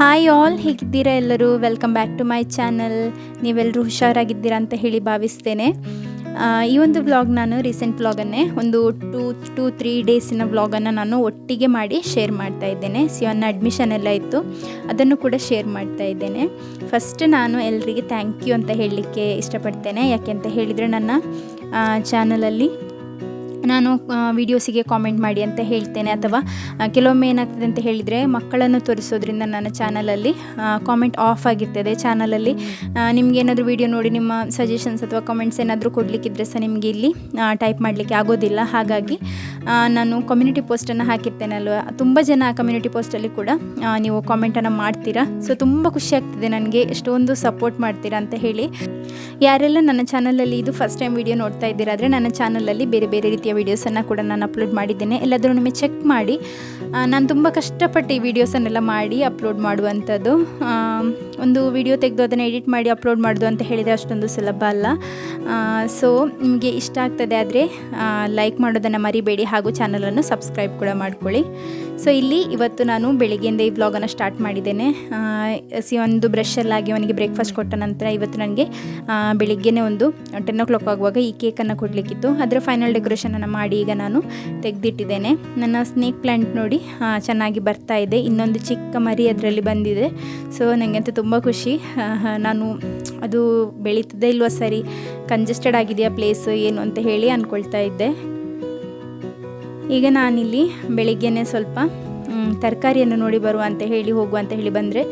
Hi all ಹೇಗಿದ್ದೀರಾ ಎಲ್ಲರೂ? Welcome back to my channel ನೀವೆಲ್ಲರೂ ಹುಷಾರಾಗಿದ್ದೀರಾ ಅಂತ ಹೇಳಿ ಭಾವಿಸ್ತೇನೆ. ಈ ಒಂದು ವ್ಲಾಗ್ ನಾನು ರೀಸೆಂಟ್ ವ್ಲಾಗನ್ನೇ ಒಂದು ಟೂ ಟೂ ತ್ರೀ ಡೇಸಿನ ವ್ಲಾಗನ್ನು ನಾನು ಒಟ್ಟಿಗೆ ಮಾಡಿ ಶೇರ್ ಮಾಡ್ತಾ ಇದ್ದೇನೆ. ಸಿಯೋನ್ನ ಅಡ್ಮಿಷನ್ ಎಲ್ಲ ಇತ್ತು. ಅದನ್ನು ಕೂಡ ಶೇರ್ ಮಾಡ್ತಾ ಇದ್ದೇನೆ. ಫಸ್ಟ್ ನಾನು ಎಲ್ಲರಿಗೆ ಥ್ಯಾಂಕ್ ಯು ಅಂತ ಹೇಳಲಿಕ್ಕೆ ಇಷ್ಟಪಡ್ತೇನೆ. ಯಾಕೆ ಅಂತ ಹೇಳಿದರೆ ನನ್ನ ಚಾನಲಲ್ಲಿ ನಾನು ವೀಡಿಯೋಸಿಗೆ ಕಾಮೆಂಟ್ ಮಾಡಿ ಅಂತ ಹೇಳ್ತೇನೆ. ಅಥವಾ ಕೆಲವೊಮ್ಮೆ ಏನಾಗ್ತದೆ ಅಂತ ಹೇಳಿದರೆ ಮಕ್ಕಳನ್ನು ತೋರಿಸೋದ್ರಿಂದ ನನ್ನ ಚಾನಲಲ್ಲಿ ಕಾಮೆಂಟ್ ಆಫ್ ಆಗಿರ್ತದೆ. ಚಾನಲಲ್ಲಿ ನಿಮ್ಗೆ ಏನಾದರೂ ವೀಡಿಯೋ ನೋಡಿ, ನಿಮ್ಮ ಸಜೆಷನ್ಸ್ ಅಥವಾ ಕಾಮೆಂಟ್ಸ್ ಏನಾದರೂ ಕೊಡಲಿಕ್ಕಿದ್ರೆ ಸಹ ನಿಮಗೆ ಇಲ್ಲಿ ಟೈಪ್ ಮಾಡಲಿಕ್ಕೆ ಆಗೋದಿಲ್ಲ. ಹಾಗಾಗಿ ನಾನು ಕಮ್ಯುನಿಟಿ ಪೋಸ್ಟನ್ನು ಹಾಕಿರ್ತೇನೆ ಅಲ್ವಾ ತುಂಬ ಜನ ಕಮ್ಯುನಿಟಿ ಪೋಸ್ಟಲ್ಲಿ ಕೂಡ ನೀವು ಕಾಮೆಂಟನ್ನು ಮಾಡ್ತೀರಾ? ಸೊ ತುಂಬ ಖುಷಿ ಆಗ್ತಿದೆ ನನಗೆ ಎಷ್ಟೊಂದು ಸಪೋರ್ಟ್ ಮಾಡ್ತೀರಾ ಅಂತ ಹೇಳಿ. ಯಾರೆಲ್ಲ ನನ್ನ ಚಾನಲಲ್ಲಿ ಇದು ಫಸ್ಟ್ ಟೈಮ್ ವಿಡಿಯೋ ನೋಡ್ತಾ ಇದ್ದೀರಾ ಆದರೆ ನನ್ನ ಚಾನಲಲ್ಲಿ ಬೇರೆ ಬೇರೆ ರೀತಿಯ ವೀಡಿಯೋಸನ್ನು ಕೂಡ ನಾನು ಅಪ್ಲೋಡ್ ಮಾಡಿದ್ದೇನೆ. ಎಲ್ಲಾದರೂ ನಿಮಗೆ ಚೆಕ್ ಮಾಡಿ. ನಾನು ತುಂಬ ಕಷ್ಟಪಟ್ಟು ಈ ವಿಡಿಯೋಸನ್ನೆಲ್ಲ ಮಾಡಿ ಅಪ್ಲೋಡ್ ಮಾಡುವಂಥದ್ದು. ಒಂದು ವಿಡಿಯೋ ತೆಗೆದು ಅದನ್ನು ಎಡಿಟ್ ಮಾಡಿ ಅಪ್ಲೋಡ್ ಮಾಡೋದು ಅಂತ ಹೇಳಿದರೆ ಅಷ್ಟೊಂದು ಸುಲಭ ಅಲ್ಲ. ಸೊ ನಿಮಗೆ ಇಷ್ಟ ಆಗ್ತದೆ ಆದರೆ ಲೈಕ್ ಮಾಡೋದನ್ನು ಮರಿಬೇಡಿ ಹಾಗೂ ಚಾನಲನ್ನು ಸಬ್ಸ್ಕ್ರೈಬ್ ಕೂಡ ಮಾಡ್ಕೊಳ್ಳಿ. ಸೊ ಇಲ್ಲಿ ಇವತ್ತು ನಾನು ಬೆಳಿಗ್ಗೆಯಿಂದ ಈ ವ್ಲಾಗನ್ನು ಸ್ಟಾರ್ಟ್ ಮಾಡಿದ್ದೇನೆ. ಸಿ ಒಂದು ಬ್ರಷಲ್ಲಾಗಿ ಅವನಿಗೆ ಬ್ರೇಕ್ಫಾಸ್ಟ್ ಕೊಟ್ಟ ನಂತರ ಇವತ್ತು ನನಗೆ ಬೆಳಿಗ್ಗೆನೇ ಒಂದು ಟೆನ್ ಓ ಕ್ಲಾಕ್ ಆಗುವಾಗ ಈ ಕೇಕನ್ನು ಕೊಡಲಿಕ್ಕಿತ್ತು. ಅದರ ಫೈನಲ್ ಡೆಕೋರೇಷನನ್ನು ಮಾಡಿ ಈಗ ನಾನು ತೆಗೆದಿಟ್ಟಿದ್ದೇನೆ. ನನ್ನ ಸ್ನೇಕ್ ಪ್ಲ್ಯಾಂಟ್ ನೋಡಿ ಚೆನ್ನಾಗಿ ಬರ್ತಾ ಇದೆ. ಇನ್ನೊಂದು ಚಿಕ್ಕ ಮರಿ ಅದರಲ್ಲಿ ಬಂದಿದೆ. ಸೊ ನನಗಂತೂ ತುಂಬ ಖುಷಿ. ಆ, ಆ, ನಾನು ಅದು ಬೆಳೀತದೆ ಇಲ್ವಾ ಸರಿ? ಕಂಜೆಸ್ಟೆಡ್ ಆಗಿದೆಯಾ ಪ್ಲೇಸ್ ಏನು ಅಂತ ಹೇಳಿ ಅಂದ್ಕೊಳ್ತಾ ಇದ್ದೆ. ಈಗ ನಾನಿಲ್ಲಿ ಬೆಳಿಗ್ಗೆನೆ ಸ್ವಲ್ಪ ತರಕಾರಿಯನ್ನು ನೋಡಿ ಬರುವ ಅಂತ ಹೇಳಿ, ಹೋಗುವ ಅಂತ ಹೇಳಿ ಬಂದರೆ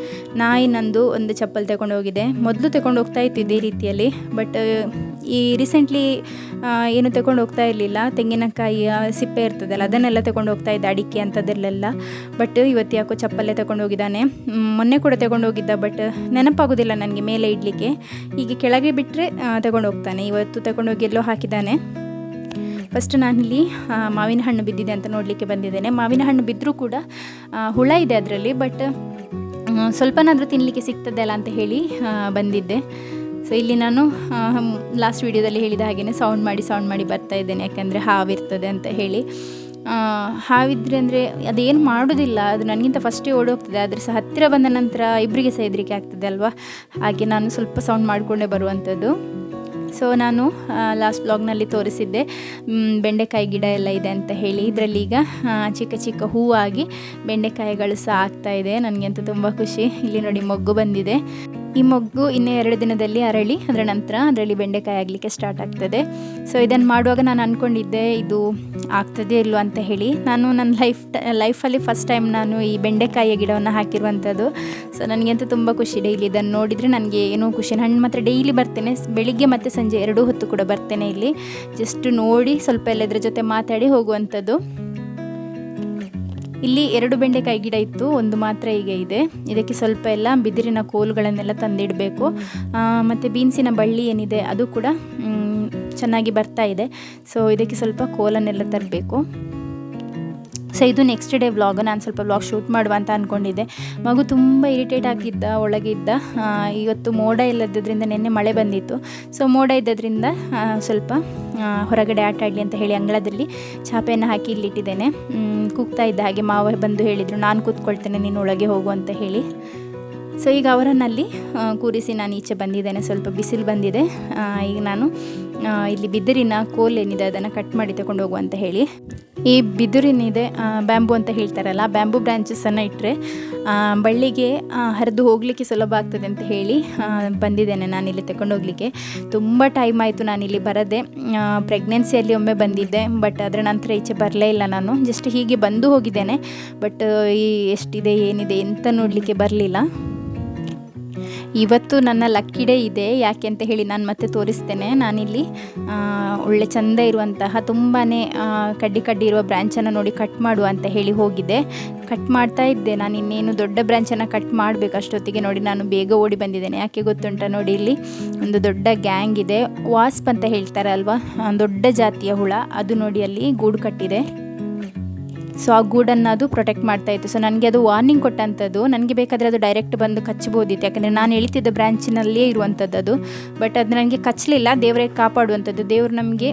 ನಾಯಿ ನಂದು ಒಂದು ಚಪ್ಪಲ್ ತಗೊಂಡು ಹೋಗಿದೆ. ಮೊದಲು ತಗೊಂಡು ಹೋಗ್ತಾ ಇತ್ತು ಇದೇ ರೀತಿಯಲ್ಲಿ ಬಟ್ ಈ ರೀಸೆಂಟ್ಲಿ ಏನು ತಗೊಂಡು ಹೋಗ್ತಾ ಇರಲಿಲ್ಲ. ತೆಂಗಿನಕಾಯಿಯ ಸಿಪ್ಪೆ ಇರ್ತದಲ್ಲ, ಅದನ್ನೆಲ್ಲ ತಗೊಂಡು ಹೋಗ್ತಾ ಇದ್ದ, ಅಡಿಕೆ ಅಂಥದ್ದಲ್ಲೆಲ್ಲ ಬಟ್ ಇವತ್ತು ಯಾಕೋ ಚಪ್ಪಲ್ಲೇ ತಗೊಂಡು ಹೋಗಿದ್ದಾನೆ. ಮೊನ್ನೆ ಕೂಡ ತಗೊಂಡು ಹೋಗಿದ್ದ ಬಟ್ ನೆನಪಾಗೋದಿಲ್ಲ ನನಗೆ, ಮೇಲೆ ಇಡಲಿಕ್ಕೆ. ಹೀಗೆ ಕೆಳಗೆ ಬಿಟ್ಟರೆ ತಗೊಂಡು ಹೋಗ್ತಾನೆ. ಇವತ್ತು ತಗೊಂಡು ಹೋಗಿ ಎಲ್ಲೋ ಹಾಕಿದ್ದಾನೆ. ಫಸ್ಟ್ ನಾನಿಲ್ಲಿ ಮಾವಿನ ಹಣ್ಣು ಬಿದ್ದಿದೆ ಅಂತ ನೋಡಲಿಕ್ಕೆ ಬಂದಿದ್ದೇನೆ. ಮಾವಿನ ಹಣ್ಣು ಬಿದ್ದರೂ ಕೂಡ ಹುಳ ಇದೆ ಅದರಲ್ಲಿ ಬಟ್ ಸ್ವಲ್ಪನಾದರೂ ತಿನ್ನಲಿಕ್ಕೆ ಸಿಗ್ತದೆ ಅಲ್ಲ ಅಂತ ಹೇಳಿ ಬಂದಿದ್ದೆ. ಸೊ ಇಲ್ಲಿ ನಾನು ಲಾಸ್ಟ್ ವೀಡಿಯೋದಲ್ಲಿ ಹೇಳಿದ ಹಾಗೆಯೇ ಸೌಂಡ್ ಮಾಡಿ ಸೌಂಡ್ ಮಾಡಿ ಬರ್ತಾ ಇದ್ದೇನೆ, ಯಾಕೆಂದರೆ ಹಾವಿರ್ತದೆ ಅಂತ ಹೇಳಿ. ಹಾವಿದ್ರೆ ಅಂದರೆ ಅದೇನು ಮಾಡೋದಿಲ್ಲ. ಅದು ನನಗಿಂತ ಫಸ್ಟೇ ಓಡೋಗ್ತದೆ. ಆದರೆ ಸಹ ಹತ್ತಿರ ಬಂದ ನಂತರ ಇಬ್ಬರಿಗೆ ಸಹ ಹೆದರಿಕೆ ಆಗ್ತದೆ ಅಲ್ವಾ? ಹಾಗೆ ನಾನು ಸ್ವಲ್ಪ ಸೌಂಡ್ ಮಾಡಿಕೊಂಡೇ ಬರುವಂಥದ್ದು ಸೊ ನಾನು ಲಾಸ್ಟ್ ಬ್ಲಾಗ್ನಲ್ಲಿ ತೋರಿಸಿದ್ದೆ ಬೆಂಡೆಕಾಯಿ ಗಿಡ ಎಲ್ಲ ಇದೆ ಅಂತ ಹೇಳಿ. ಇದರಲ್ಲಿ ಈಗ ಚಿಕ್ಕ ಚಿಕ್ಕ ಹೂವಾಗಿ ಬೆಂಡೆಕಾಯಿಗಳು ಸಹ ಇದೆ. ನನಗಂತೂ ತುಂಬ ಖುಷಿ. ಇಲ್ಲಿ ನೋಡಿ ಮೊಗ್ಗು ಬಂದಿದೆ. ಈ ಮೊಗ್ಗು ಇನ್ನೇ ಎರಡು ದಿನದಲ್ಲಿ ಅರಳಿ, ಅದರ ನಂತರ ಅದರಲ್ಲಿ ಬೆಂಡೆಕಾಯಿ ಆಗಲಿಕ್ಕೆ ಸ್ಟಾರ್ಟ್ ಆಗ್ತದೆ. ಸೊ ಇದನ್ನು ಮಾಡುವಾಗ ನಾನು ಅಂದ್ಕೊಂಡಿದ್ದೆ ಇದು ಆಗ್ತದೆ ಇಲ್ವೋ ಅಂತ ಹೇಳಿ. ನಾನು ನನ್ನ ಲೈಫ್ ಲೈಫಲ್ಲಿ ಫಸ್ಟ್ ಟೈಮ್ ನಾನು ಈ ಬೆಂಡೆಕಾಯಿಯ ಗಿಡವನ್ನು ಹಾಕಿರುವಂಥದ್ದು ಸೊ ನನಗಂತೂ ತುಂಬ ಖುಷಿ ಡೈಲಿ ಇದನ್ನು ನೋಡಿದರೆ ನನಗೆ ಏನೂ ಖುಷಿ. ನಾನು ಮಾತ್ರ ಡೈಲಿ ಬರ್ತೇನೆ, ಬೆಳಿಗ್ಗೆ ಮತ್ತು ಸಂಜೆ ಎರಡೂ ಹೊತ್ತು ಕೂಡ ಬರ್ತೇನೆ ಇಲ್ಲಿ. ಜಸ್ಟ್ ನೋಡಿ ಸ್ವಲ್ಪ ಎಲ್ಲ ಜೊತೆ ಮಾತಾಡಿ ಹೋಗುವಂಥದ್ದು ಇಲ್ಲಿ ಎರಡು ಬೆಂಡೆಕಾಯಿ ಗಿಡ ಇತ್ತು, ಒಂದು ಮಾತ್ರ ಈಗ ಇದೆ. ಇದಕ್ಕೆ ಸ್ವಲ್ಪ ಎಲ್ಲ ಬಿದಿರಿನ ಕೋಲುಗಳನ್ನೆಲ್ಲ ತಂದಿಡಬೇಕು. ಮತ್ತು ಬೀನ್ಸಿನ ಬಳ್ಳಿ ಏನಿದೆ, ಅದು ಕೂಡ ಚೆನ್ನಾಗಿ ಬರ್ತಾ ಇದೆ. ಸೊ ಇದಕ್ಕೆ ಸ್ವಲ್ಪ ಕೋಲನ್ನೆಲ್ಲ ತರಬೇಕು. ಸೊ ಇದು ನೆಕ್ಸ್ಟ್ ಡೇ ವ್ಲಾಗ್ ನಾನು ಸ್ವಲ್ಪ ವ್ಲಾಗ್ ಶೂಟ್ ಮಾಡುವ ಅಂತ ಅಂದ್ಕೊಂಡಿದ್ದೆ ಮಗು ತುಂಬ ಇರಿಟೇಟ್ ಆಗಿದ್ದ ಒಳಗಿದ್ದ. ಇವತ್ತು ಮೋಡ ಇಲ್ಲದ್ರಿಂದ ನಿನ್ನೆ ಮಳೆ ಬಂದಿತ್ತು. ಸೊ ಮೋಡ ಇದ್ದದ್ರಿಂದ ಸ್ವಲ್ಪ ಹೊರಗಡೆ ಆಟ ಆಡಲಿ ಅಂತ ಹೇಳಿ ಅಂಗಳದಲ್ಲಿ ಚಾಪೆಯನ್ನು ಹಾಕಿ ಇಲ್ಲಿಟ್ಟಿದ್ದೇನೆ. ಕೂಗ್ತಾ ಇದ್ದ ಹಾಗೆ ಮಾವ ಬಂದು ಹೇಳಿದರು, ನಾನು ಕೂತ್ಕೊಳ್ತೇನೆ, ನೀನು ಒಳಗೆ ಹೋಗು ಅಂತ ಹೇಳಿ. ಸೊ ಈಗ ಅವರನ್ನಲ್ಲಿ ಕೂರಿಸಿ ನಾನು ಈಚೆ ಬಂದಿದ್ದೇನೆ. ಸ್ವಲ್ಪ ಬಿಸಿಲು ಬಂದಿದೆ. ಈಗ ನಾನು ಇಲ್ಲಿ ಬಿದಿರಿನ ಕೋಲ್ ಏನಿದೆ, ಅದನ್ನು ಕಟ್ ಮಾಡಿ ತಗೊಂಡು ಹೋಗು ಅಂತ ಹೇಳಿ. ಈ ಬಿದಿರಿನಿದೆ ಬ್ಯಾಂಬು ಅಂತ ಹೇಳ್ತಾರಲ್ಲ, ಬ್ಯಾಂಬು ಬ್ರಾಂಚಸನ್ನು ಇಟ್ಟರೆ ಬಳ್ಳಿಗೆ ಹರಿದು ಹೋಗಲಿಕ್ಕೆ ಸುಲಭ ಆಗ್ತದೆ ಅಂತ ಹೇಳಿ ಬಂದಿದ್ದೇನೆ ನಾನಿಲ್ಲಿ ತಗೊಂಡು ಹೋಗಲಿಕ್ಕೆ. ತುಂಬ ಟೈಮ್ ಆಯಿತು ನಾನಿಲ್ಲಿ ಬರದೆ ಪ್ರೆಗ್ನೆನ್ಸಿಯಲ್ಲಿ ಒಮ್ಮೆ ಬಂದಿದ್ದೆ ಬಟ್ ಅದರ ನಂತರ ಈಚೆ ಬರಲೇ ಇಲ್ಲ ನಾನು. ಜಸ್ಟ್ ಹೀಗೆ ಬಂದು ಹೋಗಿದ್ದೇನೆ ಬಟ್ ಈ ಎಷ್ಟಿದೆ, ಏನಿದೆ ಎಂತ ನೋಡಲಿಕ್ಕೆ ಬರಲಿಲ್ಲ. ಇವತ್ತು ನನ್ನ ಲಕ್ಕಿ ಡೇ ಇದೆ, ಯಾಕೆ ಅಂತ ಹೇಳಿ ನಾನು ಮತ್ತೆ ತೋರಿಸ್ತೇನೆ. ನಾನಿಲ್ಲಿ ಒಳ್ಳೆ ಚಂದ ಇರುವಂತಹ ತುಂಬಾ ಕಡ್ಡಿ ಕಡ್ಡಿ ಇರುವ ಬ್ರ್ಯಾಂಚನ್ನು ನೋಡಿ ಕಟ್ ಮಾಡುವ ಅಂತ ಹೇಳಿ ಹೋಗಿದೆ. ಕಟ್ ಮಾಡ್ತಾ ಇದ್ದೆ. ನಾನು ಇನ್ನೇನು ದೊಡ್ಡ ಬ್ರ್ಯಾಂಚನ್ನು ಕಟ್ ಮಾಡಬೇಕು, ಅಷ್ಟೊತ್ತಿಗೆ ನೋಡಿ ನಾನು ಬೇಗ ಓಡಿ ಬಂದಿದ್ದೇನೆ. ಯಾಕೆ ಗೊತ್ತುಂಟ ನೋಡಿ ಇಲ್ಲಿ ಒಂದು ದೊಡ್ಡ ಗ್ಯಾಂಗ್ ಇದೆ. ವಾಸ್ಪ್ ಅಂತ ಹೇಳ್ತಾರೆ ಅಲ್ವಾ ದೊಡ್ಡ ಜಾತಿಯ ಹುಳ. ಅದು ನೋಡಿ ಅಲ್ಲಿ ಗೂಡು ಕಟ್ಟಿದೆ. ಸೊ ಆ ಗೂಡನ್ನು ಅದು ಪ್ರೊಟೆಕ್ಟ್ ಮಾಡ್ತಾ ಇತ್ತು. ಸೊ ನನಗೆ ಅದು ವಾರ್ನಿಂಗ್ ಕೊಟ್ಟಂಥದ್ದು. ನನಗೆ ಬೇಕಾದರೆ ಅದು ಡೈರೆಕ್ಟ್ ಬಂದು ಕಚ್ಚಬೋದಿತ್ತು ಯಾಕಂದರೆ ನಾನು ಎಳಿತಿದ್ದ ಬ್ರ್ಯಾಂಚಿನಲ್ಲೇ ಇರುವಂಥದ್ದು ಅದು. ಬಟ್ ಅದು ನನಗೆ ಕಚ್ಚಲಿಲ್ಲ. ದೇವರೇ ಕಾಪಾಡುವಂಥದ್ದು. ದೇವರು ನಮಗೆ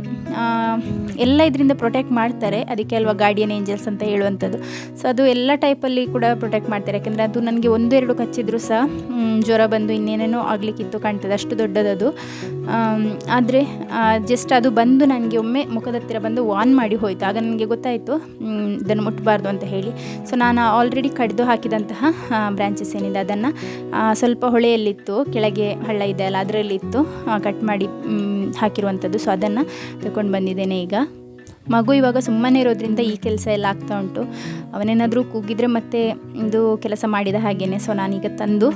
ಎಲ್ಲ ಇದರಿಂದ ಪ್ರೊಟೆಕ್ಟ್ ಮಾಡ್ತಾರೆ. ಅದಕ್ಕೆ ಅಲ್ವಾ ಗಾರ್ಡಿಯನ್ ಏಂಜಲ್ಸ್ ಅಂತ ಹೇಳುವಂಥದ್ದು. ಸೊ ಅದು ಎಲ್ಲ ಟೈಪಲ್ಲಿ ಕೂಡ ಪ್ರೊಟೆಕ್ಟ್ ಮಾಡ್ತಾರೆ. ಯಾಕೆಂದರೆ ಅದು ನನಗೆ ಒಂದೆರಡು ಕಚ್ಚಿದ್ರು ಸಹ ಜ್ವರ ಬಂದು ಇನ್ನೇನೇನೋ ಆಗಲಿಕ್ಕಿತ್ತು ಕಾಣ್ತದೆ. ಅಷ್ಟು ದೊಡ್ಡದದು. ಆದರೆ ಜಸ್ಟ್ ಅದು ಬಂದು ನನಗೆ ಒಮ್ಮೆ ಮುಖದ ಹತ್ತಿರ ಬಂದು ವಾನ್ ಮಾಡಿ ಹೋಯಿತು. ಆಗ ನನಗೆ ಗೊತ್ತಾಯಿತು ಮ್, ಇದನ್ನು ಮುಟ್ಟಬಾರ್ದು ಅಂತ ಹೇಳಿ. ಸೊ ನಾನು ಆಲ್ರೆಡಿ ಕಡಿದು ಹಾಕಿದಂತಹ ಬ್ರ್ಯಾಂಚಸ್ ಏನಿದೆ ಅದನ್ನು ಸ್ವಲ್ಪ ಹೊಳೆಯಲ್ಲಿತ್ತು ಕೆಳಗೆ ಹಳ್ಳ ಇದೆ ಅಲ್ಲ ಅದರಲ್ಲಿತ್ತು ಕಟ್ ಮಾಡಿ ಹಾಕಿರುವಂಥದ್ದು ಸೊ ಅದನ್ನು ತಗೊಂಡು ಬಂದಿದ್ದೇನೆ ಈಗ. ಮಗು ಇವಾಗ ಸುಮ್ಮನೆ ಇರೋದ್ರಿಂದ ಈ ಕೆಲಸ ಎಲ್ಲ ಆಗ್ತಾ ಉಂಟು. ಅವನೇನಾದರೂ ಕೂಗಿದರೆ ಮತ್ತೆ ಇದು ಕೆಲಸ ಮಾಡಿದ ಹಾಗೇನೆ. ಸೊ ನಾನೀಗ ತಂದು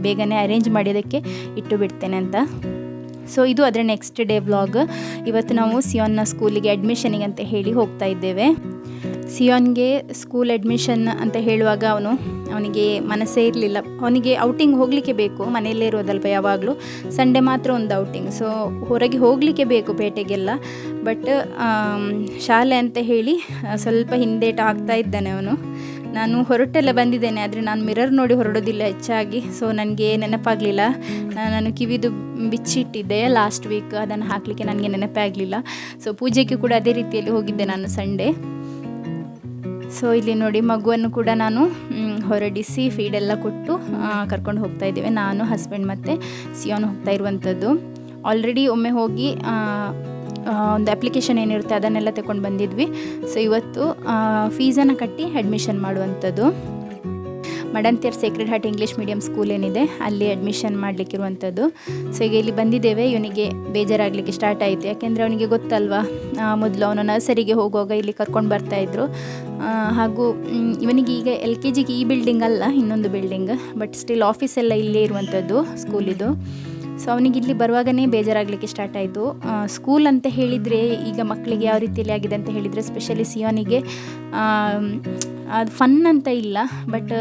ಬೇಗನೆ ಅರೇಂಜ್ ಮಾಡಿದ್ದಕ್ಕೆ ಇಟ್ಟು ಬಿಡ್ತೇನೆ ಅಂತ. ಸೊ ಇದು ಅದರ ನೆಕ್ಸ್ಟ್ ಡೇ ವ್ಲಾಗ್ ಇವತ್ತು ನಾವು ಸಿಯೋನ್ನ ಸ್ಕೂಲಿಗೆ ಅಡ್ಮಿಷನಿಗೆ ಅಂತ ಹೇಳಿ ಹೋಗ್ತಾ ಇದ್ದೇವೆ. ಸಿಯೋನ್ಗೆ ಸ್ಕೂಲ್ ಅಡ್ಮಿಷನ್ ಅಂತ ಹೇಳುವಾಗ ಅವನು, ಅವನಿಗೆ ಮನಸ್ಸೇ ಇರಲಿಲ್ಲ. ಅವನಿಗೆ ಔಟಿಂಗ್ ಹೋಗಲಿಕ್ಕೆ ಬೇಕು. ಮನೆಯಲ್ಲೇ ಇರೋದಲ್ಪ ಯಾವಾಗಲೂ? ಸಂಡೆ ಮಾತ್ರ ಒಂದು ಔಟಿಂಗ್ ಸೊ ಹೊರಗೆ ಹೋಗಲಿಕ್ಕೆ ಬೇಕು ಪೇಟೆಗೆಲ್ಲ. ಬಟ್ ಶಾಲೆ ಅಂತ ಹೇಳಿ, ಸ್ವಲ್ಪ ಹಿಂದೇಟ ಆಗ್ತಾ ಇದ್ದಾನೆ ಅವನು. ನಾನು ಹೊರಟೆಲ್ಲ ಬಂದಿದ್ದೇನೆ, ಆದರೆ ನಾನು ಮಿರರ್ ನೋಡಿ ಹೊರಡೋದಿಲ್ಲ ಹೆಚ್ಚಾಗಿ. ಸೊ ನನಗೆ ನೆನಪಾಗಲಿಲ್ಲ. ನಾನು ಕಿವಿದು ಬಿಚ್ಚಿಟ್ಟಿದ್ದೆ ಲಾಸ್ಟ್ ವೀಕ್ ಅದನ್ನು ಹಾಕಲಿಕ್ಕೆ ನನಗೆ ನೆನಪೇ ಆಗಲಿಲ್ಲ. ಸೊ ಪೂಜೆಗೆ ಕೂಡ ಅದೇ ರೀತಿಯಲ್ಲಿ ಹೋಗಿದ್ದೆ ನಾನು ಸಂಡೇ ಸೊ ಇಲ್ಲಿ ನೋಡಿ ಮಗುವನ್ನು ಕೂಡ ನಾನು ಹೊರಡಿಸಿ ಫೀಡೆಲ್ಲ ಕೊಟ್ಟು ಕರ್ಕೊಂಡು ಹೋಗ್ತಾ ಇದ್ದೇವೆ. ನಾನು ಹಸ್ಬೆಂಡ್ ಮತ್ತು ಸಿಯೋನು ಹೋಗ್ತಾ ಇರುವಂಥದ್ದು ಆಲ್ರೆಡಿ ಒಮ್ಮೆ ಹೋಗಿ ಒಂದು ಅಪ್ಲಿಕೇಶನ್ ಏನಿರುತ್ತೆ ಅದನ್ನೆಲ್ಲ ತಗೊಂಡು ಬಂದಿದ್ವಿ. ಸೊ ಇವತ್ತು ಫೀಸನ್ನು ಕಟ್ಟಿ ಅಡ್ಮಿಷನ್ ಮಾಡುವಂಥದ್ದು. Madanthyar sacred heart English medium school ಏನಿದೆ, ಅಲ್ಲಿ ಅಡ್ಮಿಷನ್ ಮಾಡಲಿಕ್ಕಿರುವಂಥದ್ದು. ಸೊ ಈಗ ಇಲ್ಲಿ ಬಂದಿದ್ದೇವೆ. ಇವನಿಗೆ ಬೇಜಾರಾಗಲಿಕ್ಕೆ ಸ್ಟಾರ್ಟ್ ಆಯಿತು. ಯಾಕೆಂದರೆ ಅವನಿಗೆ ಗೊತ್ತಲ್ವಾ? ಮೊದಲು ಅವನು ನರ್ಸರಿಗೆ ಹೋಗುವಾಗ ಇಲ್ಲಿ ಕರ್ಕೊಂಡು ಬರ್ತಾಯಿದ್ರು ಹಾಗೂ ಇವನಿಗೆ ಈಗ ಎಲ್ ಕೆ ಜಿಗೆ ಈ ಬಿಲ್ಡಿಂಗ್ ಅಲ್ಲ, ಇನ್ನೊಂದು ಬಿಲ್ಡಿಂಗ್ ಬಟ್ ಸ್ಟಿಲ್ ಆಫೀಸ್ ಎಲ್ಲ ಇಲ್ಲೇ ಇರುವಂಥದ್ದು ಸ್ಕೂಲಿದು ಸೊ ಅವನಿಗೆ ಇಲ್ಲಿ ಬರುವಾಗನೇ ಬೇಜಾರಾಗಲಿಕ್ಕೆ ಸ್ಟಾರ್ಟ್ ಆಯಿತು. ಸ್ಕೂಲ್ ಅಂತ ಹೇಳಿದರೆ ಈಗ ಮಕ್ಕಳಿಗೆ ಯಾವ ರೀತಿಯಲ್ಲಿ ಆಗಿದೆ ಅಂತ ಹೇಳಿದರೆ ಸ್ಪೆಷಲಿ ಸಿಯೋನಿಗೆ ಅದು ಫನ್ ಅಂತ ಇಲ್ಲ ಬಟ್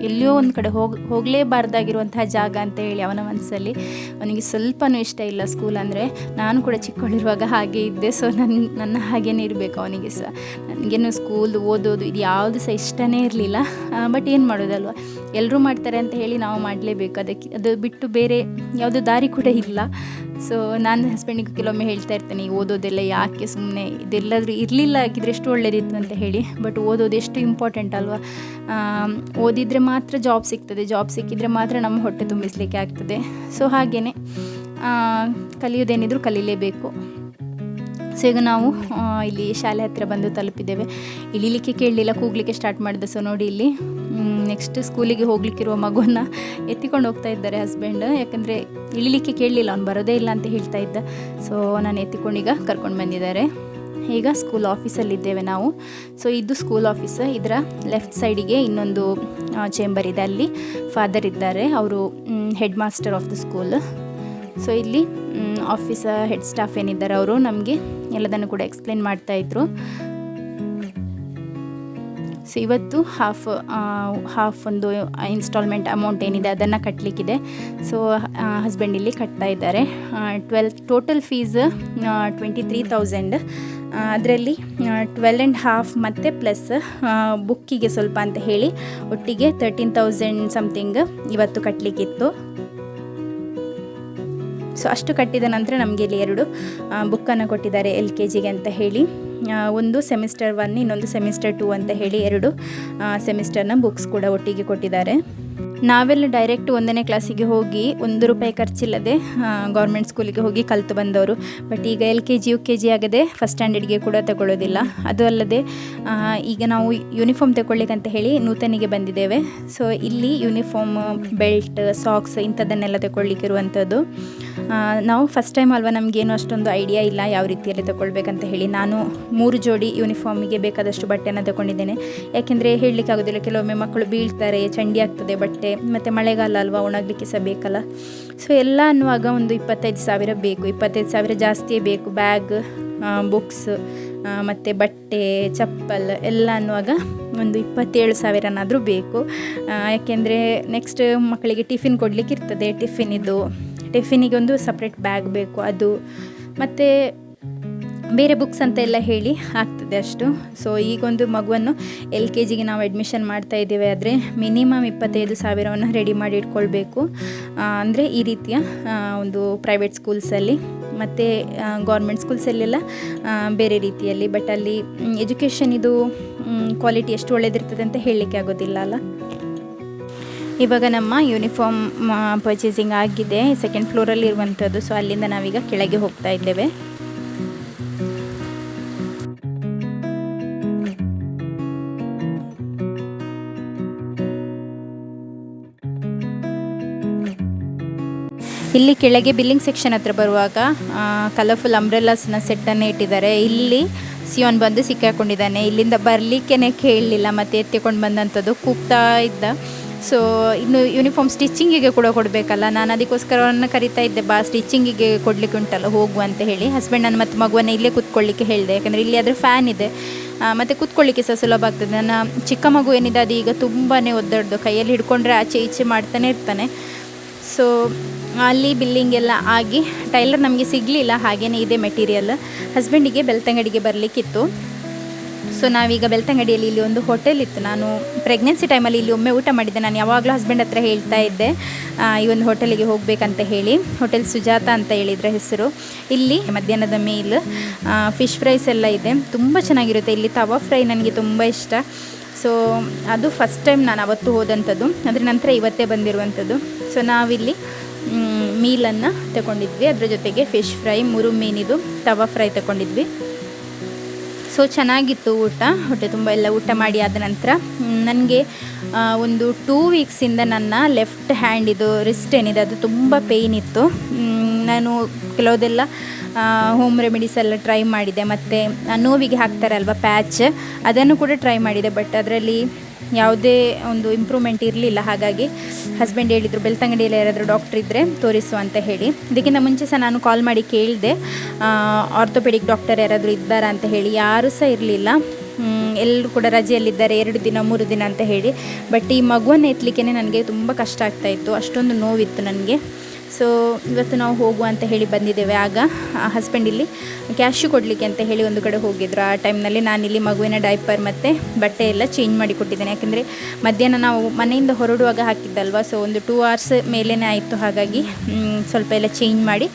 ಎಲ್ಲಿಯೋ ಒಂದು ಕಡೆ ಹೋಗಿ ಹೋಗಲೇಬಾರ್ದಾಗಿರುವಂತಹ ಜಾಗ ಅಂತ ಹೇಳಿ ಅವನ ಮನಸ್ಸಲ್ಲಿ ಅವನಿಗೆ ಸ್ವಲ್ಪನೂ ಇಷ್ಟ ಇಲ್ಲ ಸ್ಕೂಲ್ ಅಂದರೆ. ನಾನು ಕೂಡ ಚಿಕ್ಕವಳಿರುವಾಗ ಹಾಗೆ ಇದ್ದೆ ಸೊ ನನ್ನ ನನ್ನ ಹಾಗೇನೇ ಇರಬೇಕು ಅವನಿಗೆ ಸಹ ನನಗೇನು ಸ್ಕೂಲ್ ಓದೋದು ಇದು ಯಾವುದು ಸಹ ಇಷ್ಟನೇ ಇರಲಿಲ್ಲ. ಬಟ್ ಏನು ಮಾಡೋದಲ್ವ? ಎಲ್ಲರೂ ಮಾಡ್ತಾರೆ ಅಂತ ಹೇಳಿ ನಾವು ಮಾಡಲೇಬೇಕು. ಅದಕ್ಕೆ, ಅದು ಬಿಟ್ಟು ಬೇರೆ ಯಾವುದೋ ದಾರಿ ಕೂಡ ಇಲ್ಲ. ಸೊ ನಾನು ಹಸ್ಬೆಂಡಿಗೆ ಕೆಲವೊಮ್ಮೆ ಹೇಳ್ತಾ ಇರ್ತೇನೆ ಓದೋದೆಲ್ಲ ಯಾಕೆ ಸುಮ್ಮನೆ ಇದೆಲ್ಲಾದರೂ ಇರಲಿಲ್ಲ ಆಗಿದ್ರೆ ಎಷ್ಟು ಒಳ್ಳೇದಿತ್ತು ಅಂತ ಹೇಳಿ. ಬಟ್ ಓದೋದು ಎಷ್ಟು ಇಂಪಾರ್ಟೆಂಟ್ ಅಲ್ವಾ? ಓದಿದರೆ ಮಾತ್ರ ಜಾಬ್ ಸಿಗ್ತದೆ. ಜಾಬ್ ಸಿಕ್ಕಿದರೆ ಮಾತ್ರ ನಮ್ಮ ಹೊಟ್ಟೆ ತುಂಬಿಸಲಿಕ್ಕೆ ಆಗ್ತದೆ. ಸೊ ಹಾಗೆಯೇ ಕಲಿಯೋದೇನಿದ್ರು ಕಲೀಲೇಬೇಕು. ಸೊ ಈಗ ನಾವು ಇಲ್ಲಿ ಶಾಲೆ ಹತ್ತಿರ ಬಂದು ತಲುಪಿದ್ದೇವೆ. ಇಳಿಲಿಕ್ಕೆ ಕೇಳಲಿಲ್ಲ, ಕೂಗ್ಲಿಕ್ಕೆ ಸ್ಟಾರ್ಟ್ ಮಾಡಿದೆ. ಸೊ ನೋಡಿ ಇಲ್ಲಿ. ನೆಕ್ಸ್ಟ್ ಸ್ಕೂಲಿಗೆ ಹೋಗ್ಲಿಕ್ಕಿರುವ ಮಗುವನ್ನು ಎತ್ತಿಕೊಂಡು ಹೋಗ್ತಾ ಇದ್ದಾರೆ ಹಸ್ಬೆಂಡ್ ಯಾಕಂದರೆ ಇಳಿಲಿಕ್ಕೆ ಕೇಳಲಿಲ್ಲ, ಅವ್ನು ಬರೋದೇ ಇಲ್ಲ ಅಂತ ಹೇಳ್ತಾ ಇದ್ದ. ಸೊ ನಾನು ಎತ್ತಿಕೊಂಡು ಈಗ ಕರ್ಕೊಂಡು ಬಂದಿದ್ದಾರೆ. ಈಗ ಸ್ಕೂಲ್ ಆಫೀಸಲ್ಲಿದ್ದೇವೆ ನಾವು. ಸೊ ಇದು ಸ್ಕೂಲ್ ಆಫೀಸ್ ಇದರ ಲೆಫ್ಟ್ ಸೈಡಿಗೆ ಇನ್ನೊಂದು ಚೇಂಬರ್ ಇದೆ. ಅಲ್ಲಿ ಫಾದರ್ ಇದ್ದಾರೆ. ಅವರು head master of the school so ಇಲ್ಲಿ ಆಫೀಸ ಹೆಡ್ ಸ್ಟಾಫ್ ಏನಿದ್ದಾರೆ ಅವರು ನಮಗೆ ಎಲ್ಲದನ್ನು ಕೂಡ ಎಕ್ಸ್ಪ್ಲೇನ್ ಮಾಡ್ತಾಯಿದ್ರು ಇವತ್ತು ಹಾಫ್ ಹಾಫ್ ಒಂದು ಇನ್ಸ್ಟಾಲ್ಮೆಂಟ್ ಅಮೌಂಟ್ ಏನಿದೆ ಅದನ್ನು ಕಟ್ಟಲಿಕ್ಕಿದೆ ಸೊ ಹಸ್ಬೆಂಡ್ ಇಲ್ಲಿ ಕಟ್ತಾ ಇದ್ದಾರೆ. Twelve total fees twenty three thousand ಅದರಲ್ಲಿ ಟ್ವೆಲ್ ಆ್ಯಂಡ್ ಹಾಫ್ ಮತ್ತು ಪ್ಲಸ್ ಬುಕ್ಕಿಗೆ ಸ್ವಲ್ಪ ಅಂತ ಹೇಳಿ ಒಟ್ಟಿಗೆ ತರ್ಟೀನ್ ತೌಸಂಡ್ ಸಮಥಿಂಗ್ ಇವತ್ತು ಕಟ್ಟಲಿಕ್ಕಿತ್ತು ಸೊ ಅಷ್ಟು ಕಟ್ಟಿದ ನಂತರ ನಮಗೆ ಇಲ್ಲಿ ಎರಡು ಬುಕ್ಕನ್ನು ಕೊಟ್ಟಿದ್ದಾರೆ ಎಲ್ ಕೆ ಜಿಗೆ ಅಂತ ಹೇಳಿ. ಒಂದು ಸೆಮಿಸ್ಟರ್ ಒನ್ ಇನ್ನೊಂದು ಸೆಮಿಸ್ಟರ್ ಟೂ ಅಂತ ಹೇಳಿ ಎರಡು ಸೆಮಿಸ್ಟರ್ನ ಬುಕ್ಸ್ ಕೂಡ ಒಟ್ಟಿಗೆ ಕೊಟ್ಟಿದ್ದಾರೆ. ನಾವೆಲ್ಲ ಡೈರೆಕ್ಟ್ ಒಂದನೇ ಕ್ಲಾಸಿಗೆ ಹೋಗಿ ಒಂದು ರೂಪಾಯಿ ಖರ್ಚಿಲ್ಲದೆ ಗೌರ್ಮೆಂಟ್ ಸ್ಕೂಲಿಗೆ ಹೋಗಿ ಕಲಿತು ಬಂದವರು. ಬಟ್ ಈಗ L K G U K G ಆಗದೆ ಫಸ್ಟ್ ಸ್ಟ್ಯಾಂಡರ್ಡ್ಗೆ ಕೂಡ ತಗೊಳ್ಳೋದಿಲ್ಲ. ಅದು ಅಲ್ಲದೆ ಈಗ ನಾವು ಯೂನಿಫಾರ್ಮ್ ತಗೊಳ್ಳಿಕ್ಕಂತ ಹೇಳಿ ನೂತನಿಗೆ ಬಂದಿದ್ದೇವೆ. ಸೊ ಇಲ್ಲಿ ಯೂನಿಫಾರ್ಮ್ ಬೆಲ್ಟ್ ಸಾಕ್ಸ್ ಇಂಥದ್ದನ್ನೆಲ್ಲ ತಗೊಳ್ಳಿಕ್ಕಿರುವಂಥದ್ದು ನಾವು ಫಸ್ಟ್ ಟೈಮ್ ಅಲ್ವಾ ನಮಗೇನು ಅಷ್ಟೊಂದು ಐಡಿಯಾ ಇಲ್ಲ ಯಾವ ರೀತಿಯಲ್ಲಿ ತಗೊಳ್ಬೇಕಂತ ಹೇಳಿ. ನಾನು ಮೂರು ಜೋಡಿ ಯೂನಿಫಾರ್ಮಿಗೆ ಬೇಕಾದಷ್ಟು ಬಟ್ಟೆನ ತಗೊಂಡಿದ್ದೇನೆ. ಯಾಕೆಂದರೆ ಹೇಳಲಿಕ್ಕಾಗೋದಿಲ್ಲ, ಕೆಲವೊಮ್ಮೆ ಮಕ್ಕಳು ಬೀಳ್ತಾರೆ, ಚಂಡಿ ಆಗ್ತದೆ ಬಟ್ಟೆ. ಮತ್ತು ಮಳೆಗಾಲ ಅಲ್ವಾ, ಒಣಗಲಿಕ್ಕೆ ಸಹ ಬೇಕಲ್ಲ. ಸೊ ಎಲ್ಲ ಅನ್ನುವಾಗ ಒಂದು ಇಪ್ಪತ್ತೈದು ಸಾವಿರ ಬೇಕು. ಇಪ್ಪತ್ತೈದು ಸಾವಿರ ಜಾಸ್ತಿಯೇ ಬೇಕು. ಬ್ಯಾಗ್ ಬುಕ್ಸ್ ಮತ್ತು ಬಟ್ಟೆ, ಚಪ್ಪಲ್ ಎಲ್ಲ ಅನ್ನುವಾಗ ಒಂದು ಇಪ್ಪತ್ತೇಳು ಸಾವಿರನಾದರೂ ಬೇಕು. ಯಾಕೆಂದರೆ ನೆಕ್ಸ್ಟ್ ಮಕ್ಕಳಿಗೆ ಟಿಫಿನ್ ಕೊಡಲಿಕ್ಕೆ ಇರ್ತದೆ. ಟಿಫಿನಿದು ಟಿಫಿನಿಗೆ ಒಂದು ಸಪ್ರೇಟ್ ಬ್ಯಾಗ್ ಬೇಕು ಅದು. ಮತ್ತು ಬೇರೆ ಬುಕ್ಸ್ ಅಂತ ಎಲ್ಲ ಹೇಳಿ ಆಗ್ತದೆ ಅಷ್ಟು. ಸೊ ಈಗೊಂದು ಮಗುವನ್ನು ಎಲ್ ಕೆ ಜಿಗೆ ನಾವು ಅಡ್ಮಿಷನ್ ಮಾಡ್ತಾ ಇದ್ದೇವೆ ಆದರೆ ಮಿನಿಮಮ್ ಇಪ್ಪತ್ತೈದು ಸಾವಿರವನ್ನು ರೆಡಿ ಮಾಡಿ ಇಟ್ಕೊಳ್ಬೇಕು. ಅಂದರೆ ಈ ರೀತಿಯ ಒಂದು ಪ್ರೈವೇಟ್ ಸ್ಕೂಲ್ಸಲ್ಲಿ ಮತ್ತು ಗೌರ್ಮೆಂಟ್ ಸ್ಕೂಲ್ಸಲ್ಲೆಲ್ಲ ಬೇರೆ ರೀತಿಯಲ್ಲಿ. ಬಟ್ ಅಲ್ಲಿ ಎಜುಕೇಷನ್ ಇದು ಕ್ವಾಲಿಟಿ ಎಷ್ಟು ಒಳ್ಳೆಯದಿರ್ತದೆ ಅಂತ ಹೇಳಲಿಕ್ಕೆ ಆಗೋದಿಲ್ಲ ಅಲ್ಲ? ಇವಾಗ ನಮ್ಮ ಯೂನಿಫಾರ್ಮ್ ಪರ್ಚೇಸಿಂಗ್ ಆಗಿದೆ. ಸೆಕೆಂಡ್ ಫ್ಲೋರಲ್ಲಿ ಇರುವಂಥದ್ದು. ಸೊ ಅಲ್ಲಿಂದ ನಾವೀಗ ಕೆಳಗೆ ಹೋಗ್ತಾ ಇದ್ದೇವೆ. ಇಲ್ಲಿ ಕೆಳಗೆ ಬಿಲ್ಲಿಂಗ್ ಸೆಕ್ಷನ್ ಹತ್ರ ಬರುವಾಗ ಕಲರ್ಫುಲ್ ಅಂಬ್ರೆಲಾಸ್ನ ಸೆಟ್ಟನ್ನು ಇಟ್ಟಿದ್ದಾರೆ. ಇಲ್ಲಿ ಸಿಯೋನ್ ಬಂದು ಸಿಕ್ಕಾಕೊಂಡಿದ್ದಾನೆ. ಇಲ್ಲಿಂದ ಬರಲಿಕ್ಕೆ ಕೇಳಲಿಲ್ಲ, ಮತ್ತು ಎತ್ತಿಕೊಂಡು ಬಂದಂಥದ್ದು ಕೂಗ್ತಾ ಇದ್ದ. ಸೊ ಇನ್ನು ಯೂನಿಫಾರ್ಮ್ ಸ್ಟಿಚ್ಚಿಂಗಿಗೆ ಕೂಡ ಕೊಡಬೇಕಲ್ಲ. ನಾನು ಅದಕ್ಕೋಸ್ಕರ ಅವನ್ನ ಕರಿತಾ ಇದ್ದೆ, ಬಾ ಸ್ಟಿಚ್ಚಿಂಗಿಗೆ ಕೊಡಲಿಕ್ಕೆ ಉಂಟಲ್ಲ, ಹೋಗು ಅಂತ ಹೇಳಿ. ಹಸ್ಬೆಂಡ್ ನನ್ನ ಮತ್ತು ಮಗುವನ್ನು ಇಲ್ಲೇ ಕೂತ್ಕೊಳ್ಳಿಕ್ಕೆ ಹೇಳಿದೆ. ಯಾಕಂದರೆ ಇಲ್ಲಿ ಆದರೆ ಫ್ಯಾನ್ ಇದೆ. ಮತ್ತು ಕೂತ್ಕೊಳ್ಳಿಕ್ಕೆ ಸಹ ಸುಲಭ ಆಗ್ತದೆ. ನನ್ನ ಚಿಕ್ಕ ಮಗು ಏನಿದೆ, ಅದು ಈಗ ತುಂಬಾ ಒದ್ದಾಡ್ದು. ಕೈಯಲ್ಲಿ ಹಿಡ್ಕೊಂಡ್ರೆ ಆಚೆ ಈಚೆ ಮಾಡ್ತಾನೆ ಇರ್ತಾನೆ. ಸೊ ಅಲ್ಲಿ ಬಿಲ್ಲಿಂಗ್ ಎಲ್ಲ ಆಗಿ ಟೈಲರ್ ನಮಗೆ ಸಿಗಲಿಲ್ಲ, ಹಾಗೇನೇ ಇದೆ ಮೆಟೀರಿಯಲ್ ಹಸ್ಬೆಂಡಿಗೆ ಬೆಳ್ತಂಗಡಿಗೆ ಬರಲಿಕ್ಕಿತ್ತು. ಸೊ ನಾವೀಗ ಬೆಳ್ತಂಗಡಿಯಲ್ಲಿ ಇಲ್ಲಿ ಒಂದು ಹೋಟೆಲ್ ಇತ್ತು. ನಾನು ಪ್ರೆಗ್ನೆನ್ಸಿ ಟೈಮಲ್ಲಿ ಇಲ್ಲಿ ಒಮ್ಮೆ ಊಟ ಮಾಡಿದ್ದೆ. ನಾನು ಯಾವಾಗಲೂ ಹಸ್ಬೆಂಡ್ ಹತ್ರ ಹೇಳ್ತಾ ಇದ್ದೆ ಈ ಒಂದು ಹೋಟೆಲಿಗೆ ಹೋಗಬೇಕಂತ ಹೇಳಿ. ಹೋಟೆಲ್ ಸುಜಾತ ಅಂತ ಹೇಳಿದರೆ ಹೆಸರು. ಇಲ್ಲಿ ಮಧ್ಯಾಹ್ನದ ಮೇಲ್ ಫಿಶ್ ಫ್ರೈಸ್ ಎಲ್ಲ ಇದೆ. ತುಂಬ ಚೆನ್ನಾಗಿರುತ್ತೆ. ಇಲ್ಲಿ ತವಾ ಫ್ರೈ ನನಗೆ ತುಂಬ ಇಷ್ಟ. ಸೊ ಅದು ಫಸ್ಟ್ ಟೈಮ್ ನಾನು ಅವತ್ತು ಹೋದಂಥದ್ದು. ಅದರ ನಂತರ ಇವತ್ತೇ ಬಂದಿರುವಂಥದ್ದು. ಸೊ ನಾವಿಲ್ಲಿ ಮೀಲನ್ನು ತಗೊಂಡಿದ್ವಿ. ಅದರ ಜೊತೆಗೆ ಫಿಶ್ ಫ್ರೈ ಮುರು ಮೀನಿದು ತವಾ ಫ್ರೈ ತಗೊಂಡಿದ್ವಿ. ಸೊ ಚೆನ್ನಾಗಿತ್ತು ಊಟ. ಹೊಟ್ಟೆ ತುಂಬ ಎಲ್ಲ ಊಟ ಮಾಡಿ ಆದ ನಂತರ ನನಗೆ ಒಂದು ಟೂ ವೀಕ್ಸಿಂದ ನನ್ನ ಲೆಫ್ಟ್ ಹ್ಯಾಂಡ್ ಇದು ರಿಸ್ಟ್ ಏನಿದೆ, ಅದು ತುಂಬ ಪೇಯ್ನ್ ಇತ್ತು. ನಾನು ಕೆಲವುದೆಲ್ಲ ಹೋಮ್ ರೆಮಿಡೀಸ್ ಎಲ್ಲ ಟ್ರೈ ಮಾಡಿದೆ. ಮತ್ತು ನೋವಿಗೆ ಹಾಕ್ತಾರಲ್ವ ಪ್ಯಾಚ್ ಅದನ್ನು ಕೂಡ ಟ್ರೈ ಮಾಡಿದೆ. ಬಟ್ ಅದರಲ್ಲಿ ಯಾವುದೇ ಒಂದು ಇಂಪ್ರೂವ್ಮೆಂಟ್ ಇರಲಿಲ್ಲ. ಹಾಗಾಗಿ ಹಸ್ಬೆಂಡ್ ಹೇಳಿದರು, ಬೆಳ್ತಂಗಡಿಯಲ್ಲಿ ಯಾರಾದರೂ ಡಾಕ್ಟ್ರ್ ಇದ್ದರೆ ತೋರಿಸು ಅಂತ ಹೇಳಿ. ಇದಕ್ಕಿಂತ ಮುಂಚೆ ಸಹ ನಾನು ಕಾಲ್ ಮಾಡಿ ಕೇಳಿದೆ ಆರ್ಥೋಪೆಡಿಕ್ ಡಾಕ್ಟರ್ ಯಾರಾದರೂ ಇದ್ದಾರಾ ಅಂತ ಹೇಳಿ. ಯಾರೂ ಸಹ ಇರಲಿಲ್ಲ. ಎಲ್ಲರೂ ಕೂಡ ರಜೆಯಲ್ಲಿದ್ದಾರೆ, ಎರಡು ದಿನ, ಮೂರು ದಿನ ಅಂತ ಹೇಳಿ. ಬಟ್ ಈ ಮಗುವನ್ನು ಎತ್ತಲಿಕ್ಕೆ ನನಗೆ ತುಂಬ ಕಷ್ಟ ಆಗ್ತಾಯಿತ್ತು ಅಷ್ಟೊಂದು ನೋವಿತ್ತು ನನಗೆ. ಸೊ ಇವತ್ತು ನಾವು ಹೋಗುವ ಅಂತ ಹೇಳಿ ಬಂದಿದ್ದೇವೆ ಆಗ ಹಸ್ಬೆಂಡ್ ಇಲ್ಲಿ ಕ್ಯಾಶು ಕೊಡಲಿಕ್ಕೆ ಅಂತ ಹೇಳಿ ಒಂದು ಕಡೆ ಹೋಗಿದ್ರು. ಆ ಟೈಮ್ನಲ್ಲಿ ನಾನಿಲ್ಲಿ ಮಗುವಿನ ಡೈಪರ್ ಮತ್ತು ಬಟ್ಟೆ ಎಲ್ಲ ಚೇಂಜ್ ಮಾಡಿ ಕೊಟ್ಟಿದ್ದೇನೆ. ಯಾಕೆಂದರೆ ಮಧ್ಯಾಹ್ನ ನಾವು ಮನೆಯಿಂದ ಹೊರಡುವಾಗ ಹಾಕಿದ್ದಲ್ವ? ಸೊ ಒಂದು ಟೂ ಅವರ್ಸ್ ಮೇಲೇ ಆಯಿತು. ಹಾಗಾಗಿ ಸ್ವಲ್ಪ ಎಲ್ಲ ಚೇಂಜ್ ಮಾಡಿ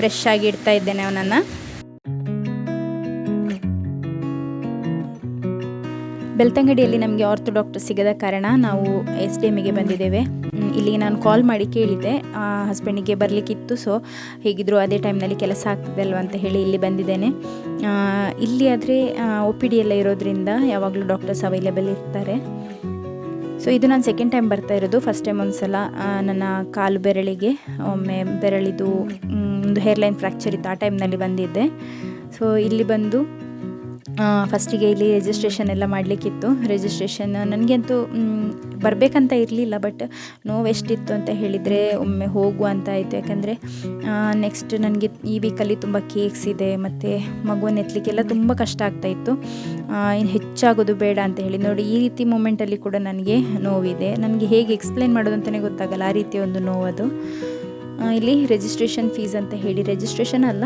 ಫ್ರೆಶ್ ಆಗಿ ಇಡ್ತಾ ಇದ್ದೇನೆ ಅವನನ್ನು. ಬೆಳ್ತಂಗಡಿಯಲ್ಲಿ ನಮಗೆ ಆರ್ಥೋ ಡಾಕ್ಟರ್ ಸಿಗದ ಕಾರಣ ನಾವು ಎಸ್ ಡಿ ಎಮ್ಗೆ ಬಂದಿದ್ದೇವೆ. ಇಲ್ಲಿಗೆ ನಾನು ಕಾಲ್ ಮಾಡಿ ಕೇಳಿದ್ದೆ. ಹಸ್ಬೆಂಡಿಗೆ ಬರಲಿಕ್ಕಿತ್ತು ಸೊ ಹೇಗಿದ್ರು ಅದೇ ಟೈಮ್ನಲ್ಲಿ ಕೆಲಸ ಆಗ್ತದಲ್ವ ಅಂತ ಹೇಳಿ ಇಲ್ಲಿ ಬಂದಿದ್ದೇನೆ. ಇಲ್ಲಿ ಆದರೆ ಒ ಪಿ ಡಿ ಎಲ್ಲ ಇರೋದ್ರಿಂದ ಯಾವಾಗಲೂ ಡಾಕ್ಟರ್ಸ್ ಅವೈಲೇಬಲ್ ಇರ್ತಾರೆ. ಸೊ ಇದು ನಾನು ಸೆಕೆಂಡ್ ಟೈಮ್ ಬರ್ತಾ ಇರೋದು. ಫಸ್ಟ್ ಟೈಮ್ ಒಂದು ಸಲ ನನ್ನ ಕಾಲು ಬೆರಳಿಗೆ, ಒಮ್ಮೆ ಬೆರಳಿದು ಒಂದು ಹೇರ್ಲೈನ್ ಫ್ರ್ಯಾಕ್ಚರ್ ಇತ್ತು, ಆ ಟೈಮ್ನಲ್ಲಿ ಬಂದಿದ್ದೆ. ಸೊ ಇಲ್ಲಿ ಬಂದು ಫಸ್ಟಿಗೆ ಇಲ್ಲಿ ರಿಜಿಸ್ಟ್ರೇಷನ್ ಎಲ್ಲ ಮಾಡಲಿಕ್ಕಿತ್ತು. ರಿಜಿಸ್ಟ್ರೇಷನ್ ನನಗಂತೂ ಬರಬೇಕಂತ ಇರಲಿಲ್ಲ ಬಟ್ ನೋವು ಎಷ್ಟಿತ್ತು ಅಂತ ಹೇಳಿದರೆ ಒಮ್ಮೆ ಹೋಗು ಅಂತ ಆಯಿತು. ಯಾಕಂದರೆ ನೆಕ್ಸ್ಟ್ ನನಗೆ ಈ ವೀಕಲ್ಲಿ ತುಂಬ ಕೇಕ್ಸ್ ಇದೆ, ಮತ್ತು ಮಗುವನ್ನು ಎತ್ತಲಿಕ್ಕೆಲ್ಲ ತುಂಬ ಕಷ್ಟ ಆಗ್ತಾ ಇತ್ತು. ಇನ್ನು ಹೆಚ್ಚಾಗೋದು ಬೇಡ ಅಂತ ಹೇಳಿ. ನೋಡಿ, ಈ ರೀತಿ ಮೂಮೆಂಟಲ್ಲಿ ಕೂಡ ನನಗೆ ನೋವಿದೆ. ನನಗೆ ಹೇಗೆ ಎಕ್ಸ್ಪ್ಲೈನ್ ಮಾಡೋದು ಅಂತಲೇ ಗೊತ್ತಾಗಲ್ಲ. ಆ ರೀತಿ ಒಂದು ನೋವು ಅದು ಇಲ್ಲಿ ರಿಜಿಸ್ಟ್ರೇಷನ್ ಫೀಸ್ ಅಂತ ಹೇಳಿ. ರಿಜಿಸ್ಟ್ರೇಷನ್ ಅಲ್ಲ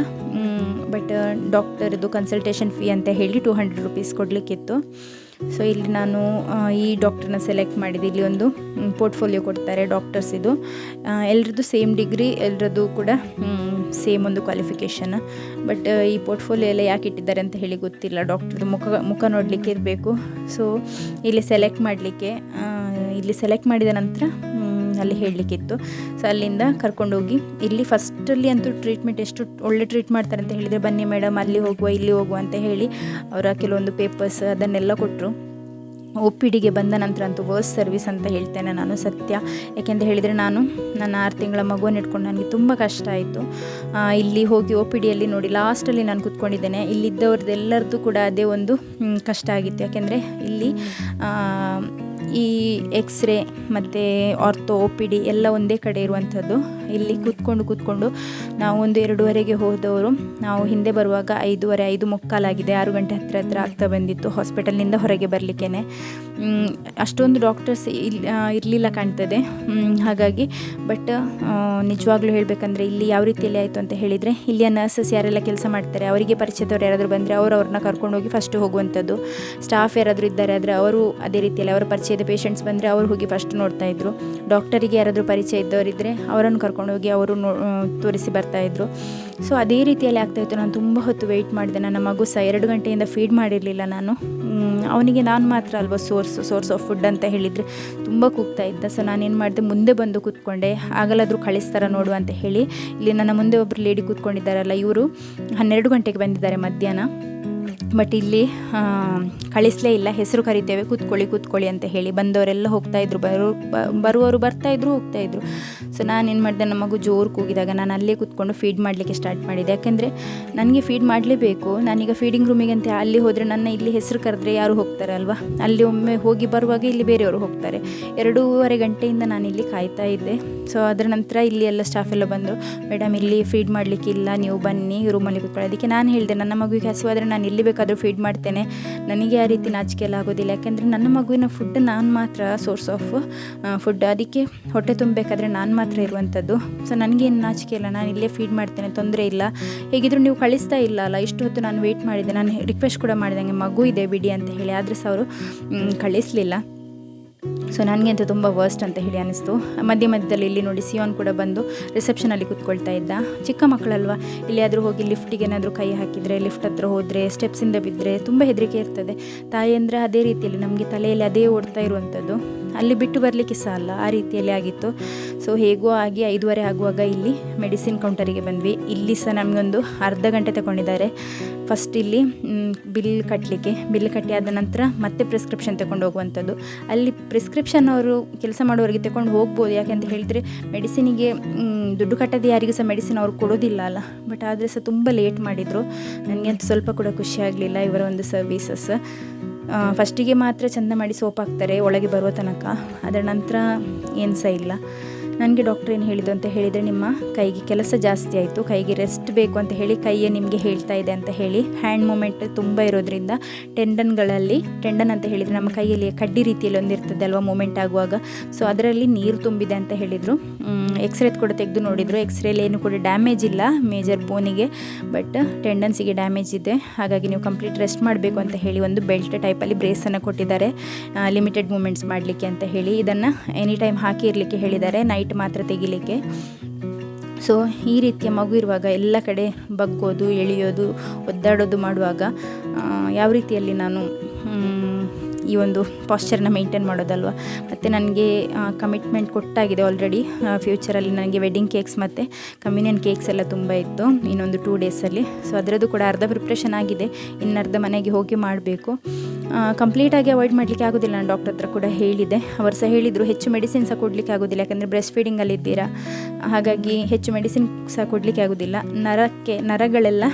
ಬಟ್ ಡಾಕ್ಟರ್ದು ಕನ್ಸಲ್ಟೇಷನ್ ಫೀ ಅಂತ ಹೇಳಿ ಟೂ ಹಂಡ್ರೆಡ್ ರುಪೀಸ್ ಕೊಡಲಿಕ್ಕಿತ್ತು. ಸೊ ಇಲ್ಲಿ ನಾನು ಈ ಡಾಕ್ಟರ್ನ ಸೆಲೆಕ್ಟ್ ಮಾಡಿದೆ ಇಲ್ಲಿ ಒಂದು ಪೋರ್ಟ್ಫೋಲಿಯೋ ಕೊಡ್ತಾರೆ ಡಾಕ್ಟರ್ಸ್ ಇದು. ಎಲ್ಲರದ್ದು ಸೇಮ್ ಡಿಗ್ರಿ ಎಲ್ಲರದ್ದು ಕೂಡ ಸೇಮ್ ಒಂದು ಕ್ವಾಲಿಫಿಕೇಷನ್ ಬಟ್ ಈ ಪೋರ್ಟ್ಫೋಲಿಯೋ ಎಲ್ಲ ಯಾಕೆ ಇಟ್ಟಿದ್ದಾರೆ ಅಂತ ಹೇಳಿ ಗೊತ್ತಿಲ್ಲ. ಡಾಕ್ಟರ್ದು ಮುಖ ಮುಖ ನೋಡಲಿಕ್ಕೆ ಇರಬೇಕು ಸೊ ಇಲ್ಲಿ ಸೆಲೆಕ್ಟ್ ಮಾಡಲಿಕ್ಕೆ ಇಲ್ಲಿ ಸೆಲೆಕ್ಟ್ ಮಾಡಿದ ನಂತರ ಅಲ್ಲಿ ಹೇಳಲಿಕ್ಕಿತ್ತು. ಸೊ ಅಲ್ಲಿಂದ ಕರ್ಕೊಂಡೋಗಿ ಇಲ್ಲಿ ಫಸ್ಟಲ್ಲಿ ಅಂತೂ ಟ್ರೀಟ್ಮೆಂಟ್ ಎಷ್ಟು ಒಳ್ಳೆ ಟ್ರೀಟ್ ಮಾಡ್ತಾರೆ ಅಂತ ಹೇಳಿದರೆ, ಬನ್ನಿ ಮೇಡಮ್ ಅಲ್ಲಿ ಹೋಗುವ, ಇಲ್ಲಿ ಹೋಗುವ ಅಂತ ಹೇಳಿ ಅವರ ಕೆಲವೊಂದು ಪೇಪರ್ಸ್ ಅದನ್ನೆಲ್ಲ ಕೊಟ್ಟರು ಒ ಪಿ ಡಿಗೆ ಬಂದ ನಂತರ ಅಂತೂ ವರ್ಸ್ ಸರ್ವಿಸ್ ಅಂತ ಹೇಳ್ತೇನೆ ನಾನು ಸತ್ಯ. ಯಾಕೆಂತ ಹೇಳಿದರೆ ನಾನು ನನ್ನ ಆರು ತಿಂಗಳ ಮಗುವನ್ನು ಇಟ್ಕೊಂಡು ನನಗೆ ತುಂಬ ಕಷ್ಟ ಆಯಿತು. ಇಲ್ಲಿ ಹೋಗಿ ಒ ಪಿ ಡಿಯಲ್ಲಿ ನೋಡಿ ಲಾಸ್ಟಲ್ಲಿ ನಾನು ಕೂತ್ಕೊಂಡಿದ್ದೇನೆ. ಇಲ್ಲಿದ್ದವ್ರದ್ದು ಎಲ್ಲರದ್ದು ಕೂಡ ಅದೇ ಒಂದು ಕಷ್ಟ ಆಗಿತ್ತು. ಯಾಕೆಂದರೆ ಇಲ್ಲಿ ಈ ಎಕ್ಸ್ರೇ ಮತ್ತು ಆರ್ಥೋ ಒ ಪಿ ಡಿ ಎಲ್ಲ ಒಂದೇ ಕಡೆ ಇರುವಂಥದ್ದು. ಇಲ್ಲಿ ಕೂತ್ಕೊಂಡು ಕೂತ್ಕೊಂಡು ನಾವು ಒಂದು ಎರಡೂವರೆಗೆ ಹೋದವರು. ನಾವು ಹಿಂದೆ ಬರುವಾಗ ಐದೂವರೆ, ಐದು ಮುಕ್ಕಾಲಾಗಿದೆ. ಆರು ಗಂಟೆ ಹತ್ತಿರ ಹತ್ತಿರ ಆಗ್ತಾ ಬಂದಿತ್ತು ಹಾಸ್ಪಿಟಲ್ನಿಂದ ಹೊರಗೆ ಬರಲಿಕ್ಕೇ ಅಷ್ಟೊಂದು ಡಾಕ್ಟರ್ಸ್ ಇಲ್ಲಿ ಇರಲಿಲ್ಲ ಕಾಣ್ತದೆ. ಹಾಗಾಗಿ, ಬಟ್ ನಿಜವಾಗ್ಲೂ ಹೇಳಬೇಕಂದ್ರೆ ಇಲ್ಲಿ ಯಾವ ರೀತಿಯಲ್ಲಿ ಆಯಿತು ಅಂತ ಹೇಳಿದರೆ, ಇಲ್ಲಿಯ ನರ್ಸಸ್ ಯಾರೆಲ್ಲ ಕೆಲಸ ಮಾಡ್ತಾರೆ, ಅವರಿಗೆ ಪರಿಚಯದವ್ರು ಯಾರಾದರೂ ಬಂದರೆ ಅವರು ಅವ್ರನ್ನ ಕರ್ಕೊಂಡೋಗಿ ಫಸ್ಟ್ ಹೋಗುವಂಥದ್ದು. ಸ್ಟಾಫ್ ಯಾರಾದರೂ ಇದ್ದಾರೆ ಆದರೆ ಅವರು ಅದೇ ರೀತಿಯಲ್ಲಿ, ಅವರ ಪರಿಚಯದ ಪೇಷಂಟ್ಸ್ ಬಂದರೆ ಅವರು ಹೋಗಿ ಫಸ್ಟ್ ನೋಡ್ತಾ ಇದ್ರು. ಡಾಕ್ಟರಿಗೆ ಯಾರಾದರೂ ಪರಿಚಯ ಇದ್ದವರಿದ್ದರೆ ಅವರನ್ನು ಕರ್ಕೊಂಡೋಗಿ ಅವರು ನೋ ತೋರಿಸಿ ಬರ್ತಾಯಿದ್ರು ಸೊ ಅದೇ ರೀತಿಯಲ್ಲಿ ಆಗ್ತಾಯಿತ್ತು ನಾನು ತುಂಬ ಹೊತ್ತು ವೆಯ್ಟ್ ಮಾಡಿದೆ. ನನ್ನ ಮಗು ಸಹ ಎರಡು ಗಂಟೆಯಿಂದ ಫೀಡ್ ಮಾಡಿರಲಿಲ್ಲ ನಾನು. ಅವನಿಗೆ ನಾನು ಮಾತ್ರ ಅಲ್ವಾ ಸೋರ್ಸ್ ಸೋರ್ಸ್ ಆಫ್ ಫುಡ್ ಅಂತ ಹೇಳಿದರೆ ತುಂಬ ಕೂಗ್ತಾ ಇದ್ದ. ಸೊ ನಾನೇನು ಮಾಡಿದೆ, ಮುಂದೆ ಬಂದು ಕೂತ್ಕೊಂಡೆ. ಆಗಲಾದರೂ ಕಳಿಸ್ತಾರ ನೋಡು ಅಂತ ಹೇಳಿ. ಇಲ್ಲಿ ನನ್ನ ಮುಂದೆ ಒಬ್ಬರು ಲೇಡಿ ಕೂತ್ಕೊಂಡಿದ್ದಾರಲ್ಲ ಇವರು. ಹನ್ನೆರಡು ಗಂಟೆಗೆ ಬಂದಿದ್ದಾರೆ ಮಧ್ಯಾಹ್ನ. ಬಟ್ ಇಲ್ಲಿ ಕಳಿಸಲೇ ಇಲ್ಲ. ಹೆಸರು ಕರಿತೇವೆ. ಕೂತ್ಕೊಳ್ಳಿ ಕೂತ್ಕೊಳ್ಳಿ ಅಂತ ಹೇಳಿ ಬಂದವರೆಲ್ಲ ಹೋಗ್ತಾಯಿದ್ರು ಬರೋ ಬರುವವರು ಬರ್ತಾ ಹೋಗ್ತಾಯಿದ್ರು ಸೊ ನಾನೇನು ಮಾಡಿದೆ? ನಮ್ಮ ಮಗು ಜೋರು ಕೂಗಿದಾಗ ನಾನು ಅಲ್ಲೇ ಕೂತ್ಕೊಂಡು ಫೀಡ್ ಮಾಡಲಿಕ್ಕೆ ಸ್ಟಾರ್ಟ್ ಮಾಡಿದೆ. ಯಾಕೆಂದರೆ ನನಗೆ ಫೀಡ್ ಮಾಡಲೇಬೇಕು. ನಾನೀಗ ಫೀಡಿಂಗ್ ರೂಮಿಗೆ ಅಂತ ಅಲ್ಲಿ ಹೋದರೆ ನನ್ನ ಇಲ್ಲಿ ಹೆಸರು ಕರೆದ್ರೆ ಯಾರು ಹೋಗ್ತಾರೆ ಅಲ್ವಾ? ಅಲ್ಲಿ ಒಮ್ಮೆ ಹೋಗಿ ಬರುವಾಗ ಇಲ್ಲಿ ಬೇರೆಯವರು ಹೋಗ್ತಾರೆ. ಎರಡೂವರೆ ಗಂಟೆಯಿಂದ ನಾನು ಇಲ್ಲಿ ಕಾಯ್ತಾ ಇದ್ದೆ. ಸೊ ಅದರ ನಂತರ ಇಲ್ಲಿ ಎಲ್ಲ ಸ್ಟಾಫ್ ಎಲ್ಲ ಬಂದರು. ಮೇಡಮ್ ಇಲ್ಲಿ ಫೀಡ್ ಮಾಡಲಿಕ್ಕಿಲ್ಲ. ನೀವು ಬನ್ನಿ. ರೂಮಲ್ಲಿ ಕೂತ್ಕೊಳ್ಳಿ. ಅದಕ್ಕೆ ನಾನು ಹೇಳಿದೆ, ನನ್ನ ಮಗುವಿಗೆ ಹಸುವಾದರೆ ನಾನು ಎಲ್ಲಿ ಬೇಕಾದರೂ ಫೀಡ್ ಮಾಡ್ತೇನೆ. ನನಗೆ ಆ ರೀತಿ ನಾಚಿಕೆ ಎಲ್ಲ ಆಗೋದಿಲ್ಲ. ಯಾಕೆಂದರೆ ನನ್ನ ಮಗುವಿನ ಫುಡ್ ನಾನು ಮಾತ್ರ ಸೋರ್ಸ್ ಆಫ್ ಫುಡ್ ಅದಕ್ಕೆ ಹೊಟ್ಟೆ ತುಂಬಬೇಕಾದ್ರೆ ನಾನು ಮಾತ್ರ ಇರುವಂಥದ್ದು ಸೊ ನನಗೇನು ನಾಚಿಕೆ ಇಲ್ಲ. ನಾನು ಇಲ್ಲೇ ಫೀಡ್ ಮಾಡ್ತೇನೆ. ತೊಂದರೆ ಇಲ್ಲ. ಹೇಗಿದ್ರು ನೀವು ಕಳಿಸ್ತಾ ಇಲ್ಲ ಅಲ್ಲ. ಇಷ್ಟು ಹೊತ್ತು ನಾನು ವೆಯ್ಟ್ ಮಾಡಿದೆ ನಾನು ರಿಕ್ವೆಸ್ಟ್ ಕೂಡ ಮಾಡಿದಂಗೆ ಮಗು ಇದೆ ಬಿಡಿ ಅಂತ ಹೇಳಿ. ಆದರೆ ಸಹ ಅವರು ಕಳಿಸ್ಲಿಲ್ಲ. ಸೊ ನನಗೆ ಅಂತ ತುಂಬ ವರ್ಸ್ಟ್ ಅಂತ ಹೇಳಿ ಅನಿಸ್ತು. ಮಧ್ಯ ಮಧ್ಯದಲ್ಲಿ ಇಲ್ಲಿ ನೋಡಿ ಸಿಯೋನ್ ಕೂಡ ಬಂದು ರಿಸೆಪ್ಷನಲ್ಲಿ ಕೂತ್ಕೊಳ್ತಾ ಇದ್ದ. ಚಿಕ್ಕ ಮಕ್ಕಳಲ್ವಾ? ಎಲ್ಲಿಯಾದರೂ ಹೋಗಿ ಲಿಫ್ಟಿಗೆ ಏನಾದರೂ ಕೈ ಹಾಕಿದರೆ ಲಿಫ್ಟ್ ಹತ್ರ ಹೋದರೆ ಸ್ಟೆಪ್ಸಿಂದ ಬಿದ್ದರೆ ತುಂಬ ಹೆದರಿಕೆ ಇರ್ತದೆ. ತಾಯಿ ಅಂದರೆ ಅದೇ ರೀತಿಯಲ್ಲಿ ನಮಗೆ ತಲೆಯಲ್ಲಿ ಅದೇ ಓಡ್ತಾ ಇರುವಂಥದ್ದು ಅಲ್ಲಿ ಬಿಟ್ಟು ಬರಲಿಕ್ಕೆ ಸಹ ಅಲ್ಲ, ಆ ರೀತಿಯಲ್ಲಿ ಆಗಿತ್ತು. ಸೊ ಹೇಗೋ ಆಗಿ ಐದುವರೆ ಆಗುವಾಗ ಇಲ್ಲಿ ಮೆಡಿಸಿನ್ ಕೌಂಟರಿಗೆ ಬಂದ್ವಿ. ಇಲ್ಲಿ ಸಹ ನಮಗೊಂದು ಅರ್ಧ ಗಂಟೆ ತಗೊಂಡಿದ್ದಾರೆ. ಫಸ್ಟ್ ಇಲ್ಲಿ ಬಿಲ್ ಕಟ್ಟಲಿಕ್ಕೆ ಬಿಲ್ ಕಟ್ಟಿ ಆದ ನಂತರ ಮತ್ತೆ ಪ್ರಿಸ್ಕ್ರಿಪ್ಷನ್ ತಗೊಂಡು ಹೋಗುವಂಥದ್ದು. ಅಲ್ಲಿ ಪ್ರಿಸ್ಕ್ರಿಪ್ಷನ್ ಅವರು ಕೆಲಸ ಮಾಡೋರಿಗೆ ತಗೊಂಡು ಹೋಗ್ಬೋದು. ಯಾಕೆಂತ ಹೇಳಿದರೆ ಮೆಡಿಸಿನಿಗೆ ದುಡ್ಡು ಕಟ್ಟದೆ ಯಾರಿಗೂ ಸಹ ಮೆಡಿಸಿನ್ ಅವರು ಕೊಡೋದಿಲ್ಲ ಅಲ್ಲ. ಬಟ್ ಆದರೆ ಸಹ ತುಂಬ ಲೇಟ್ ಮಾಡಿದರು. ನನಗಂತೂ ಸ್ವಲ್ಪ ಕೂಡ ಖುಷಿ ಆಗಲಿಲ್ಲ ಇವರ ಒಂದು ಸರ್ವೀಸಸ್ ಫಸ್ಟಿಗೆ ಮಾತ್ರ ಚಂದ ಮಾಡಿ ಸೋಪ್ ಹಾಕ್ತಾರೆ ಒಳಗೆ ಬರುವ ತನಕ. ಅದರ ನಂತರ ಏನು ಸಹ ಇಲ್ಲ. ನನಗೆ ಡಾಕ್ಟ್ರ್ ಏನು ಹೇಳಿದ್ದು ಅಂತ ಹೇಳಿದರೆ ನಿಮ್ಮ ಕೈಗೆ ಕೆಲಸ ಜಾಸ್ತಿ ಆಯಿತು, ಕೈಗೆ ರೆಸ್ಟ್ ಬೇಕು ಅಂತ ಹೇಳಿ ಕೈಯೇ ನಿಮಗೆ ಹೇಳ್ತಾ ಇದೆ ಅಂತ ಹೇಳಿ ಹ್ಯಾಂಡ್ ಮೂಮೆಂಟ್ ತುಂಬ ಇರೋದ್ರಿಂದ ಟೆಂಡನ್ಗಳಲ್ಲಿ ಟೆಂಡನ್ ಅಂತ ಹೇಳಿದರೆ ನಮ್ಮ ಕೈಯಲ್ಲಿ ಕಡ್ಡಿ ರೀತಿಯಲ್ಲಿ ಒಂದಿರ್ತದೆ ಅಲ್ವಾ ಮೂಮೆಂಟ್ ಆಗುವಾಗ. ಸೊ ಅದರಲ್ಲಿ ನೀರು ತುಂಬಿದೆ ಅಂತ ಹೇಳಿದರು. ಎಕ್ಸ್ರೇ ಕೂಡ ತೆಗೆದು ನೋಡಿದರು. ಎಕ್ಸ್ರೇಲಿ ಏನು ಕೂಡ ಡ್ಯಾಮೇಜ್ ಇಲ್ಲ ಮೇಜರ್ ಬೋನಿಗೆ ಬಟ್ ಟೆಂಡನ್ಸಿಗೆ ಡ್ಯಾಮೇಜ್ ಇದೆ. ಹಾಗಾಗಿ ನೀವು ಕಂಪ್ಲೀಟ್ ರೆಸ್ಟ್ ಮಾಡಬೇಕು ಅಂತ ಹೇಳಿ ಒಂದು ಬೆಲ್ಟ್ ಟೈಪಲ್ಲಿ ಬ್ರೇಸನ್ನು ಕೊಟ್ಟಿದ್ದಾರೆ. ಲಿಮಿಟೆಡ್ ಮೂಮೆಂಟ್ಸ್ ಮಾಡಲಿಕ್ಕೆ ಅಂತ ಹೇಳಿ. ಇದನ್ನು ಎನಿ ಟೈಮ್ ಹಾಕಿ ಇರಲಿಕ್ಕೆ ಹೇಳಿದ್ದಾರೆ. ನೈಟ್ ಮಾತ್ರ ತೆಗಿಲಿಕ್ಕೆ. ಸೊ ಈ ರೀತಿಯ ಮಗು ಇರುವಾಗ ಎಲ್ಲ ಕಡೆ ಬಗ್ಗೋದು, ಎಳೆಯೋದು, ಒದ್ದಾಡೋದು ಮಾಡುವಾಗ ಯಾವ ರೀತಿಯಲ್ಲಿ ನಾನು ಈ ಒಂದು ಪಾಶ್ಚರ್ನ ಮೇಂಟೈನ್ ಮಾಡೋದಲ್ವ? ಮತ್ತು ನನಗೆ ಕಮಿಟ್ಮೆಂಟ್ ಕೊಟ್ಟಾಗಿದೆ ಆಲ್ರೆಡಿ ಫ್ಯೂಚರಲ್ಲಿ ನನಗೆ ವೆಡ್ಡಿಂಗ್ ಕೇಕ್ಸ್ ಮತ್ತು ಕಮ್ಯುನಿಯನ್ ಕೇಕ್ಸ್ ಎಲ್ಲ ತುಂಬ ಇತ್ತು, ಇನ್ನೊಂದು ಟೂ ಡೇಸಲ್ಲಿ ಸೊ ಅದರದ್ದು ಕೂಡ ಅರ್ಧ ಪ್ರಿಪ್ರೇಷನ್ ಆಗಿದೆ. ಇನ್ನರ್ಧ ಮನೆಗೆ ಹೋಗಿ ಮಾಡಬೇಕು. ಕಂಪ್ಲೀಟಾಗಿ ಅವಾಯ್ಡ್ ಮಾಡಲಿಕ್ಕೆ ಆಗೋದಿಲ್ಲ. ನಾನು ಡಾಕ್ಟರ್ ಹತ್ರ ಕೂಡ ಹೇಳಿದೆ ಅವರು ಸಹ ಹೇಳಿದರು, ಹೆಚ್ಚು ಮೆಡಿಸಿನ್ ಸಹ ಕೊಡಲಿಕ್ಕೆ ಆಗೋದಿಲ್ಲ. ಯಾಕಂದರೆ ಬ್ರೆಸ್ಟ್ ಫೀಡಿಂಗಲ್ಲಿ ಇದ್ದೀರಾ? ಹಾಗಾಗಿ ಹೆಚ್ಚು ಮೆಡಿಸಿನ್ ಸಹ ಕೊಡಲಿಕ್ಕೆ ಆಗೋದಿಲ್ಲ. ನರಕ್ಕೆ, ನರಗಳೆಲ್ಲ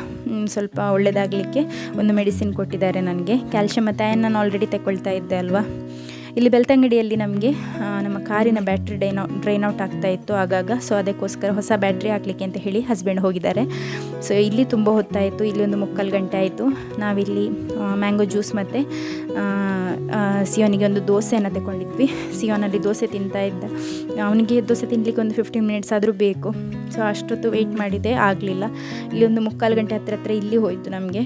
ಸ್ವಲ್ಪ ಒಳ್ಳೆಯದಾಗಲಿಕ್ಕೆ ಒಂದು ಮೆಡಿಸಿನ್ ಕೊಟ್ಟಿದ್ದಾರೆ ನನಗೆ. ಕ್ಯಾಲ್ಶಿಯಮ್ ಮತ್ತು ನಾನು ಆಲ್ರೆಡಿ ತಗೊಳ್ತಾ ಇದ್ದೆ ಅಲ್ವಾ? ಇಲ್ಲಿ ಬೆಳ್ತಂಗಡಿಯಲ್ಲಿ ನಮಗೆ ನಮ್ಮ ಕಾರಿನ ಬ್ಯಾಟ್ರಿ ಡೈನ್ ಡ್ರೈನ್ ಔಟ್ ಆಗ್ತಾ ಇತ್ತು ಆಗಾಗ. ಸೊ ಅದಕ್ಕೋಸ್ಕರ ಹೊಸ ಬ್ಯಾಟ್ರಿ ಹಾಕಲಿಕ್ಕೆ ಅಂತ ಹೇಳಿ ಹಸ್ಬೆಂಡ್ ಹೋಗಿದ್ದಾರೆ. ಸೊ ಇಲ್ಲಿ ತುಂಬ ಹೊತ್ತಾಯಿತು ಇಲ್ಲಿ ಒಂದು ಮುಕ್ಕಾಲು ಗಂಟೆ ಆಯಿತು. ನಾವಿಲ್ಲಿ ಮ್ಯಾಂಗೋ ಜ್ಯೂಸ್ ಮತ್ತು ಸಿಯೋನಿಗೆ ಒಂದು ದೋಸೆಯನ್ನು ತಗೊಂಡಿದ್ವಿ ಸಿಯೋನಲ್ಲಿ ದೋಸೆ ತಿಂತಾ ಇದ್ದ. ಅವನಿಗೆ ದೋಸೆ ತಿನ್ನಲಿಕ್ಕೆ ಒಂದು ಫಿಫ್ಟೀನ್ ಮಿನಿಟ್ಸ್ ಆದರೂ ಬೇಕು. ಸೊ ಅಷ್ಟೊತ್ತು ವೆಯ್ಟ್ ಮಾಡಿದೆ ಆಗಲಿಲ್ಲ. ಇಲ್ಲಿ ಒಂದು ಮುಕ್ಕಾಲು ಗಂಟೆ ಹತ್ರ ಹತ್ರ ಇಲ್ಲಿ ಹೋಯಿತು ನಮಗೆ.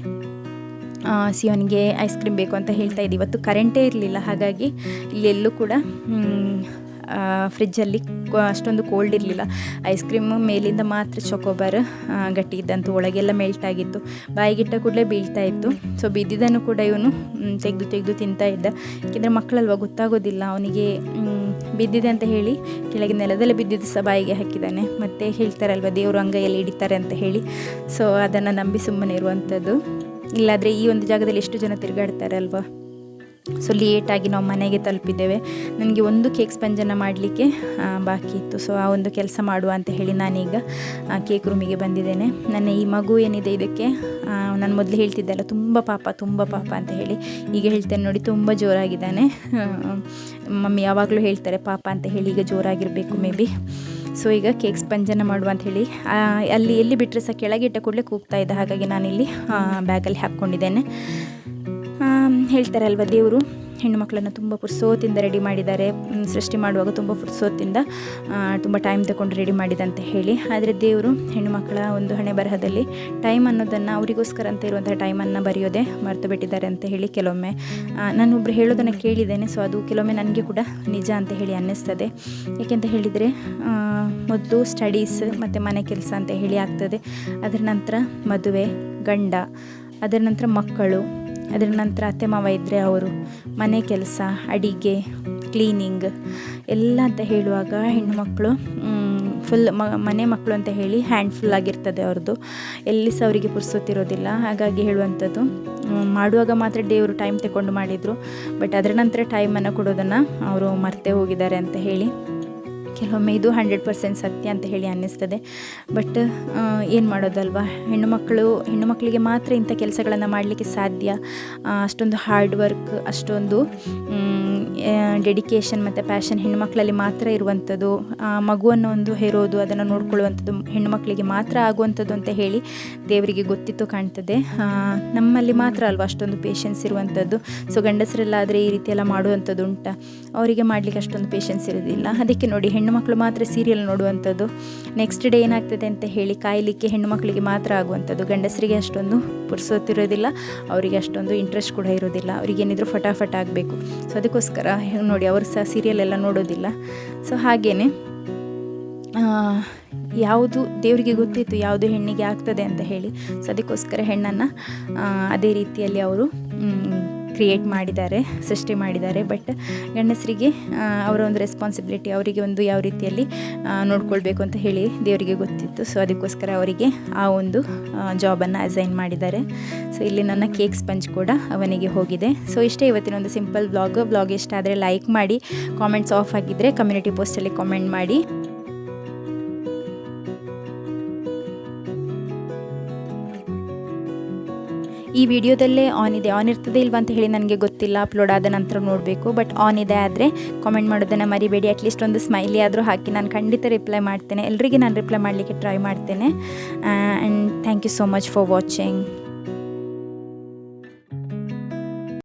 ಸಿಯೋನಿಗೆ ಐಸ್ ಕ್ರೀಮ್ ಬೇಕು ಅಂತ ಹೇಳ್ತಾ ಇದ್ದೆ. ಇವತ್ತು ಕರೆಂಟೇ ಇರಲಿಲ್ಲ. ಹಾಗಾಗಿ ಇಲ್ಲೆಲ್ಲೂ ಕೂಡ ಫ್ರಿಜ್ಜಲ್ಲಿ ಅಷ್ಟೊಂದು ಕೋಲ್ಡ್ ಇರಲಿಲ್ಲ. ಐಸ್ ಕ್ರೀಮ್ ಮೇಲಿಂದ ಮಾತ್ರ ಚೊಕೋಬಾರ್ ಗಟ್ಟಿ ಇದ್ದಂತು ಒಳಗೆಲ್ಲ ಮೆಲ್ಟ್ ಆಗಿತ್ತು. ಬಾಯಿಗಿಟ್ಟ ಕೂಡಲೇ ಬೀಳ್ತಾ ಇತ್ತು. ಸೊ ಬಿದ್ದಿದ್ದನ್ನು ಕೂಡ ಇವನು ತೆಗೆದು ತೆಗೆದು ತಿಂತಾ ಇದ್ದ. ಯಾಕೆಂದರೆ ಮಕ್ಕಳಲ್ವ, ಗೊತ್ತಾಗೋದಿಲ್ಲ. ಅವನಿಗೆ ಬಿದ್ದಿದೆ ಅಂತ ಹೇಳಿ ಕೆಳಗೆ ನೆಲದಲ್ಲೇ ಬಿದ್ದಿದ್ದು ಸಹ ಬಾಯಿಗೆ ಹಾಕಿದ್ದಾನೆ. ಮತ್ತು ಹೇಳ್ತಾರಲ್ವ, ದೇವರು ಅಂಗೈಯಲ್ಲಿ ಹಿಡಿತಾರೆ ಅಂತ ಹೇಳಿ. ಸೊ ಅದನ್ನು ನಂಬಿ ಸುಮ್ಮನೆ ಇರುವಂಥದ್ದು ಇಲ್ಲಾದರೆ ಈ ಒಂದು ಜಾಗದಲ್ಲಿ ಎಷ್ಟು ಜನ ತಿರುಗಾಡ್ತಾರೆ ಅಲ್ವಾ ಸೊ ಲೇಟಾಗಿ ನಾವು ಮನೆಗೆ ತಲುಪಿದ್ದೇವೆ. ನನಗೆ ಒಂದು ಕೇಕ್ ಸ್ಪಂಜನ್ನು ಮಾಡಲಿಕ್ಕೆ ಬಾಕಿ ಇತ್ತು. ಸೊ ಆ ಒಂದು ಕೆಲಸ ಮಾಡುವ ಅಂತ ಹೇಳಿ ನಾನೀಗ ಕೇಕ್ ರೂಮಿಗೆ ಬಂದಿದ್ದೇನೆ. ನನ್ನ ಈ ಮಗು ಏನಿದೆ ಇದಕ್ಕೆ ನಾನು ಮೊದಲು ಹೇಳ್ತಿದ್ದೆಲ್ಲ, ತುಂಬ ಪಾಪ ತುಂಬ ಪಾಪ ಅಂತ ಹೇಳಿ. ಈಗ ಹೇಳ್ತೇನೆ ನೋಡಿ, ತುಂಬ ಜೋರಾಗಿದ್ದಾನೆ. ಮಮ್ಮಿ ಯಾವಾಗಲೂ ಹೇಳ್ತಾರೆ ಪಾಪ ಅಂತ ಹೇಳಿ ಈಗ ಜೋರಾಗಿರಬೇಕು ಮೇ ಬಿ. ಸೊ ಈಗ ಕೇಕ್ ಸ್ಪಂಜನ್ನು ಮಾಡುವ ಅಂತ ಹೇಳಿ ಅಲ್ಲಿ ಎಲ್ಲಿ ಬಿಟ್ಟರೆ ಸಹ ಕೆಳಗೆ ಇಟ್ಟ ಕೂಡಲೇ ಕೂಗ್ತಾ ಇದ್ದೆ ಹಾಗಾಗಿ ನಾನಿಲ್ಲಿ ಬ್ಯಾಗಲ್ಲಿ ಹಾಕ್ಕೊಂಡಿದ್ದೇನೆ. ಹೇಳ್ತಾರಲ್ವ ದೇವರು? ಹೆಣ್ಣು ಮಕ್ಕಳನ್ನು ತುಂಬ ಪುರ್ಸೋತಿಂದ ರೆಡಿ ಮಾಡಿದ್ದಾರೆ ಸೃಷ್ಟಿ ಮಾಡುವಾಗ ತುಂಬ ಪುರ್ಸೋತಿಂದ ತುಂಬ ಟೈಮ್ ತಗೊಂಡು ರೆಡಿ ಮಾಡಿದಂತೆ ಹೇಳಿ. ಆದರೆ ದೇವರು ಹೆಣ್ಣು ಮಕ್ಕಳ ಒಂದು ಹಣೆ ಬರಹದಲ್ಲಿ ಟೈಮ್ ಅನ್ನೋದನ್ನು ಅವರಿಗೋಸ್ಕರ ಅಂತ ಇರುವಂಥ ಟೈಮನ್ನು ಬರೆಯೋದೇ ಮರೆತು ಬಿಟ್ಟಿದ್ದಾರೆ ಅಂತ ಹೇಳಿ ಕೆಲವೊಮ್ಮೆ ನಾನು ನಾನೊಬ್ಬರು ಹೇಳೋದನ್ನು ಕೇಳಿದ್ದೇನೆ ಸೊ ಅದು ಕೆಲವೊಮ್ಮೆ ನನಗೆ ಕೂಡ ನಿಜ ಅಂತ ಹೇಳಿ ಅನ್ನಿಸ್ತದೆ. ಏಕೆಂತ ಹೇಳಿದರೆ ಮೊದಲು ಸ್ಟಡೀಸ್ ಮತ್ತು ಮನೆ ಕೆಲಸ ಅಂತ ಹೇಳಿ ಆಗ್ತದೆ. ಅದರ ನಂತರ ಮದುವೆ, ಗಂಡ, ಅದರ ನಂತರ ಮಕ್ಕಳು ಅದರ ನಂತರ ಅತ್ತೆ ಮಾವ ಇದ್ದರೆ ಅವರು ಮನೆ ಕೆಲಸ, ಅಡಿಗೆ ಕ್ಲೀನಿಂಗ್ ಎಲ್ಲ ಅಂತ ಹೇಳುವಾಗ ಹೆಣ್ಣುಮಕ್ಕಳು ಫುಲ್ ಮ, ಮನೆ ಮಕ್ಕಳು ಅಂತ ಹೇಳಿ ಹ್ಯಾಂಡ್ ಫುಲ್ ಆಗಿರ್ತದೆ ಅವ್ರದ್ದು ಎಲ್ಲಿ ಸಹ ಅವರಿಗೆ ಪುರ್ಸೊತ್ತಿರೋದಿಲ್ಲ. ಹಾಗಾಗಿ ಹೇಳುವಂಥದ್ದು ಮಾಡುವಾಗ ಮಾತ್ರ ದೇವರು ಟೈಮ್ ತಗೊಂಡು ಮಾಡಿದರು. ಬಟ್ ಅದರ ನಂತರ ಟೈಮನ್ನು ಕೊಡೋದನ್ನು ಅವರು ಮರ್ತೇ ಹೋಗಿದ್ದಾರೆ ಅಂತ ಹೇಳಿ ಕೆಲವೊಮ್ಮೆ ಇದು ಹಂಡ್ರೆಡ್ ಪರ್ಸೆಂಟ್ ಸತ್ಯ ಅಂತ ಹೇಳಿ ಅನ್ನಿಸ್ತದೆ. ಬಟ್ ಏನು ಮಾಡೋದಲ್ವಾ? ಹೆಣ್ಣು ಮಕ್ಕಳು, ಹೆಣ್ಣು ಮಕ್ಕಳಿಗೆ ಮಾತ್ರ ಇಂಥ ಕೆಲಸಗಳನ್ನು ಮಾಡಲಿಕ್ಕೆ ಸಾಧ್ಯ. ಅಷ್ಟೊಂದು ಹಾರ್ಡ್ ವರ್ಕ್ ಅಷ್ಟೊಂದು ಡೆಡಿಕೇಶನ್ ಮತ್ತು ಪ್ಯಾಷನ್ ಹೆಣ್ಣು ಮಕ್ಕಳಲ್ಲಿ ಮಾತ್ರ ಇರುವಂಥದ್ದು. ಮಗುವನ್ನು ಒಂದು ಹೆರೋದು, ಅದನ್ನು ನೋಡ್ಕೊಳ್ಳುವಂಥದ್ದು ಹೆಣ್ಣು ಮಕ್ಕಳಿಗೆ ಮಾತ್ರ ಆಗುವಂಥದ್ದು ಅಂತ ಹೇಳಿ ದೇವರಿಗೆ ಗೊತ್ತಿತ್ತು ಕಾಣ್ತದೆ. ನಮ್ಮಲ್ಲಿ ಮಾತ್ರ ಅಲ್ವಾ ಅಷ್ಟೊಂದು ಪೇಷನ್ಸ್ ಇರುವಂಥದ್ದು? ಸೊ ಗಂಡಸರೆಲ್ಲಾದರೆ ಈ ರೀತಿಯೆಲ್ಲ ಮಾಡುವಂಥದ್ದು ಉಂಟ? ಅವರಿಗೆ ಮಾಡಲಿಕ್ಕೆ ಅಷ್ಟೊಂದು ಪೇಷನ್ಸ್ ಇರೋದಿಲ್ಲ. ಅದಕ್ಕೆ ನೋಡಿ ಹೆಣ್ಣು ಮಕ್ಕಳು ಮಾತ್ರ ಸೀರಿಯಲ್ ನೋಡುವಂಥದ್ದು. ನೆಕ್ಸ್ಟ್ ಡೇ ಏನಾಗ್ತದೆ ಅಂತ ಹೇಳಿ ಕಾಯಲಿಕ್ಕೆ ಹೆಣ್ಣು ಮಕ್ಕಳಿಗೆ ಮಾತ್ರ ಆಗುವಂಥದ್ದು. ಗಂಡಸರಿಗೆ ಅಷ್ಟೊಂದು ಪುರ್ಸೋತಿರೋದಿಲ್ಲ ಅವರಿಗೆ ಅಷ್ಟೊಂದು ಇಂಟ್ರೆಸ್ಟ್ ಕೂಡ ಇರೋದಿಲ್ಲ. ಅವ್ರಿಗೆ ಏನಿದ್ರು ಫಟಾಫಟ್ ಆಗಬೇಕು. ಸೊ ಅದಕ್ಕೋಸ್ಕರ ನೋಡಿ, ಅವರು ಸಹ ಸೀರಿಯಲ್ ಎಲ್ಲ ನೋಡೋದಿಲ್ಲ. ಸೊ ಹಾಗೇ ಯಾವುದು ದೇವರಿಗೆ ಗೊತ್ತಿತ್ತು, ಯಾವುದು ಹೆಣ್ಣಿಗೆ ಆಗ್ತದೆ ಅಂತ ಹೇಳಿ. ಸೊ ಅದಕ್ಕೋಸ್ಕರ ಹೆಣ್ಣನ್ನು ಅದೇ ರೀತಿಯಲ್ಲಿ ಅವರು ಕ್ರಿಯೇಟ್ ಮಾಡಿದ್ದಾರೆ, ಸೃಷ್ಟಿ ಮಾಡಿದ್ದಾರೆ. ಬಟ್ ಗಂಡಸರಿಗೆ ಅವರ ಒಂದು ರೆಸ್ಪಾನ್ಸಿಬಿಲಿಟಿ ಅವರಿಗೆ ಒಂದು ಯಾವ ರೀತಿಯಲ್ಲಿ ನೋಡ್ಕೊಳ್ಬೇಕು ಅಂತ ಹೇಳಿ ದೇವರಿಗೆ ಗೊತ್ತಿತ್ತು. ಸೊ ಅದಕ್ಕೋಸ್ಕರ ಅವರಿಗೆ ಆ ಒಂದು ಜಾಬನ್ನು ಅಸೈನ್ ಮಾಡಿದ್ದಾರೆ. ಸೊ ಇಲ್ಲಿ ನನ್ನ ಕೇಕ್ ಸ್ಪಂಜ್ ಕೂಡ ಅವನಿಗೆ ಹೋಗಿದೆ. ಸೊ ಇಷ್ಟೇ ಇವತ್ತಿನ ಒಂದು ಸಿಂಪಲ್ ಬ್ಲಾಗ್ ಬ್ಲಾಗ್ ಇಷ್ಟ ಆದರೆ ಲೈಕ್ ಮಾಡಿ ಕಾಮೆಂಟ್ಸ್ ಆಫ್ ಆಗಿದ್ದರೆ ಕಮ್ಯುನಿಟಿ ಪೋಸ್ಟಲ್ಲಿ ಕಾಮೆಂಟ್ ಮಾಡಿ. ಈ ವಿಡಿಯೋದಲ್ಲೇ ಆನ್ ಇದೆ. ಆನ್ ಇರ್ತದೆ ಇಲ್ವಾ ಅಂತ ಹೇಳಿ ನನಗೆ ಗೊತ್ತಿಲ್ಲ. ಅಪ್ಲೋಡ್ ಆದ ನಂತರ ನೋಡಬೇಕು. ಬಟ್ ಆನ್ ಇದೆ ಆದರೆ ಕಾಮೆಂಟ್ ಮಾಡೋದನ್ನು ಮರಿಬೇಡಿ. ಅಟ್ಲೀಸ್ಟ್ ಒಂದು ಸ್ಮೈಲಿ ಆದರೂ ಹಾಕಿ. ನಾನು ಖಂಡಿತ ರಿಪ್ಲೈ ಮಾಡ್ತೇನೆ. ಎಲ್ಲರಿಗೆ ನಾನು ರಿಪ್ಲೈ ಮಾಡಲಿಕ್ಕೆ ಟ್ರೈ ಮಾಡ್ತೇನೆ. And thank you so much for watching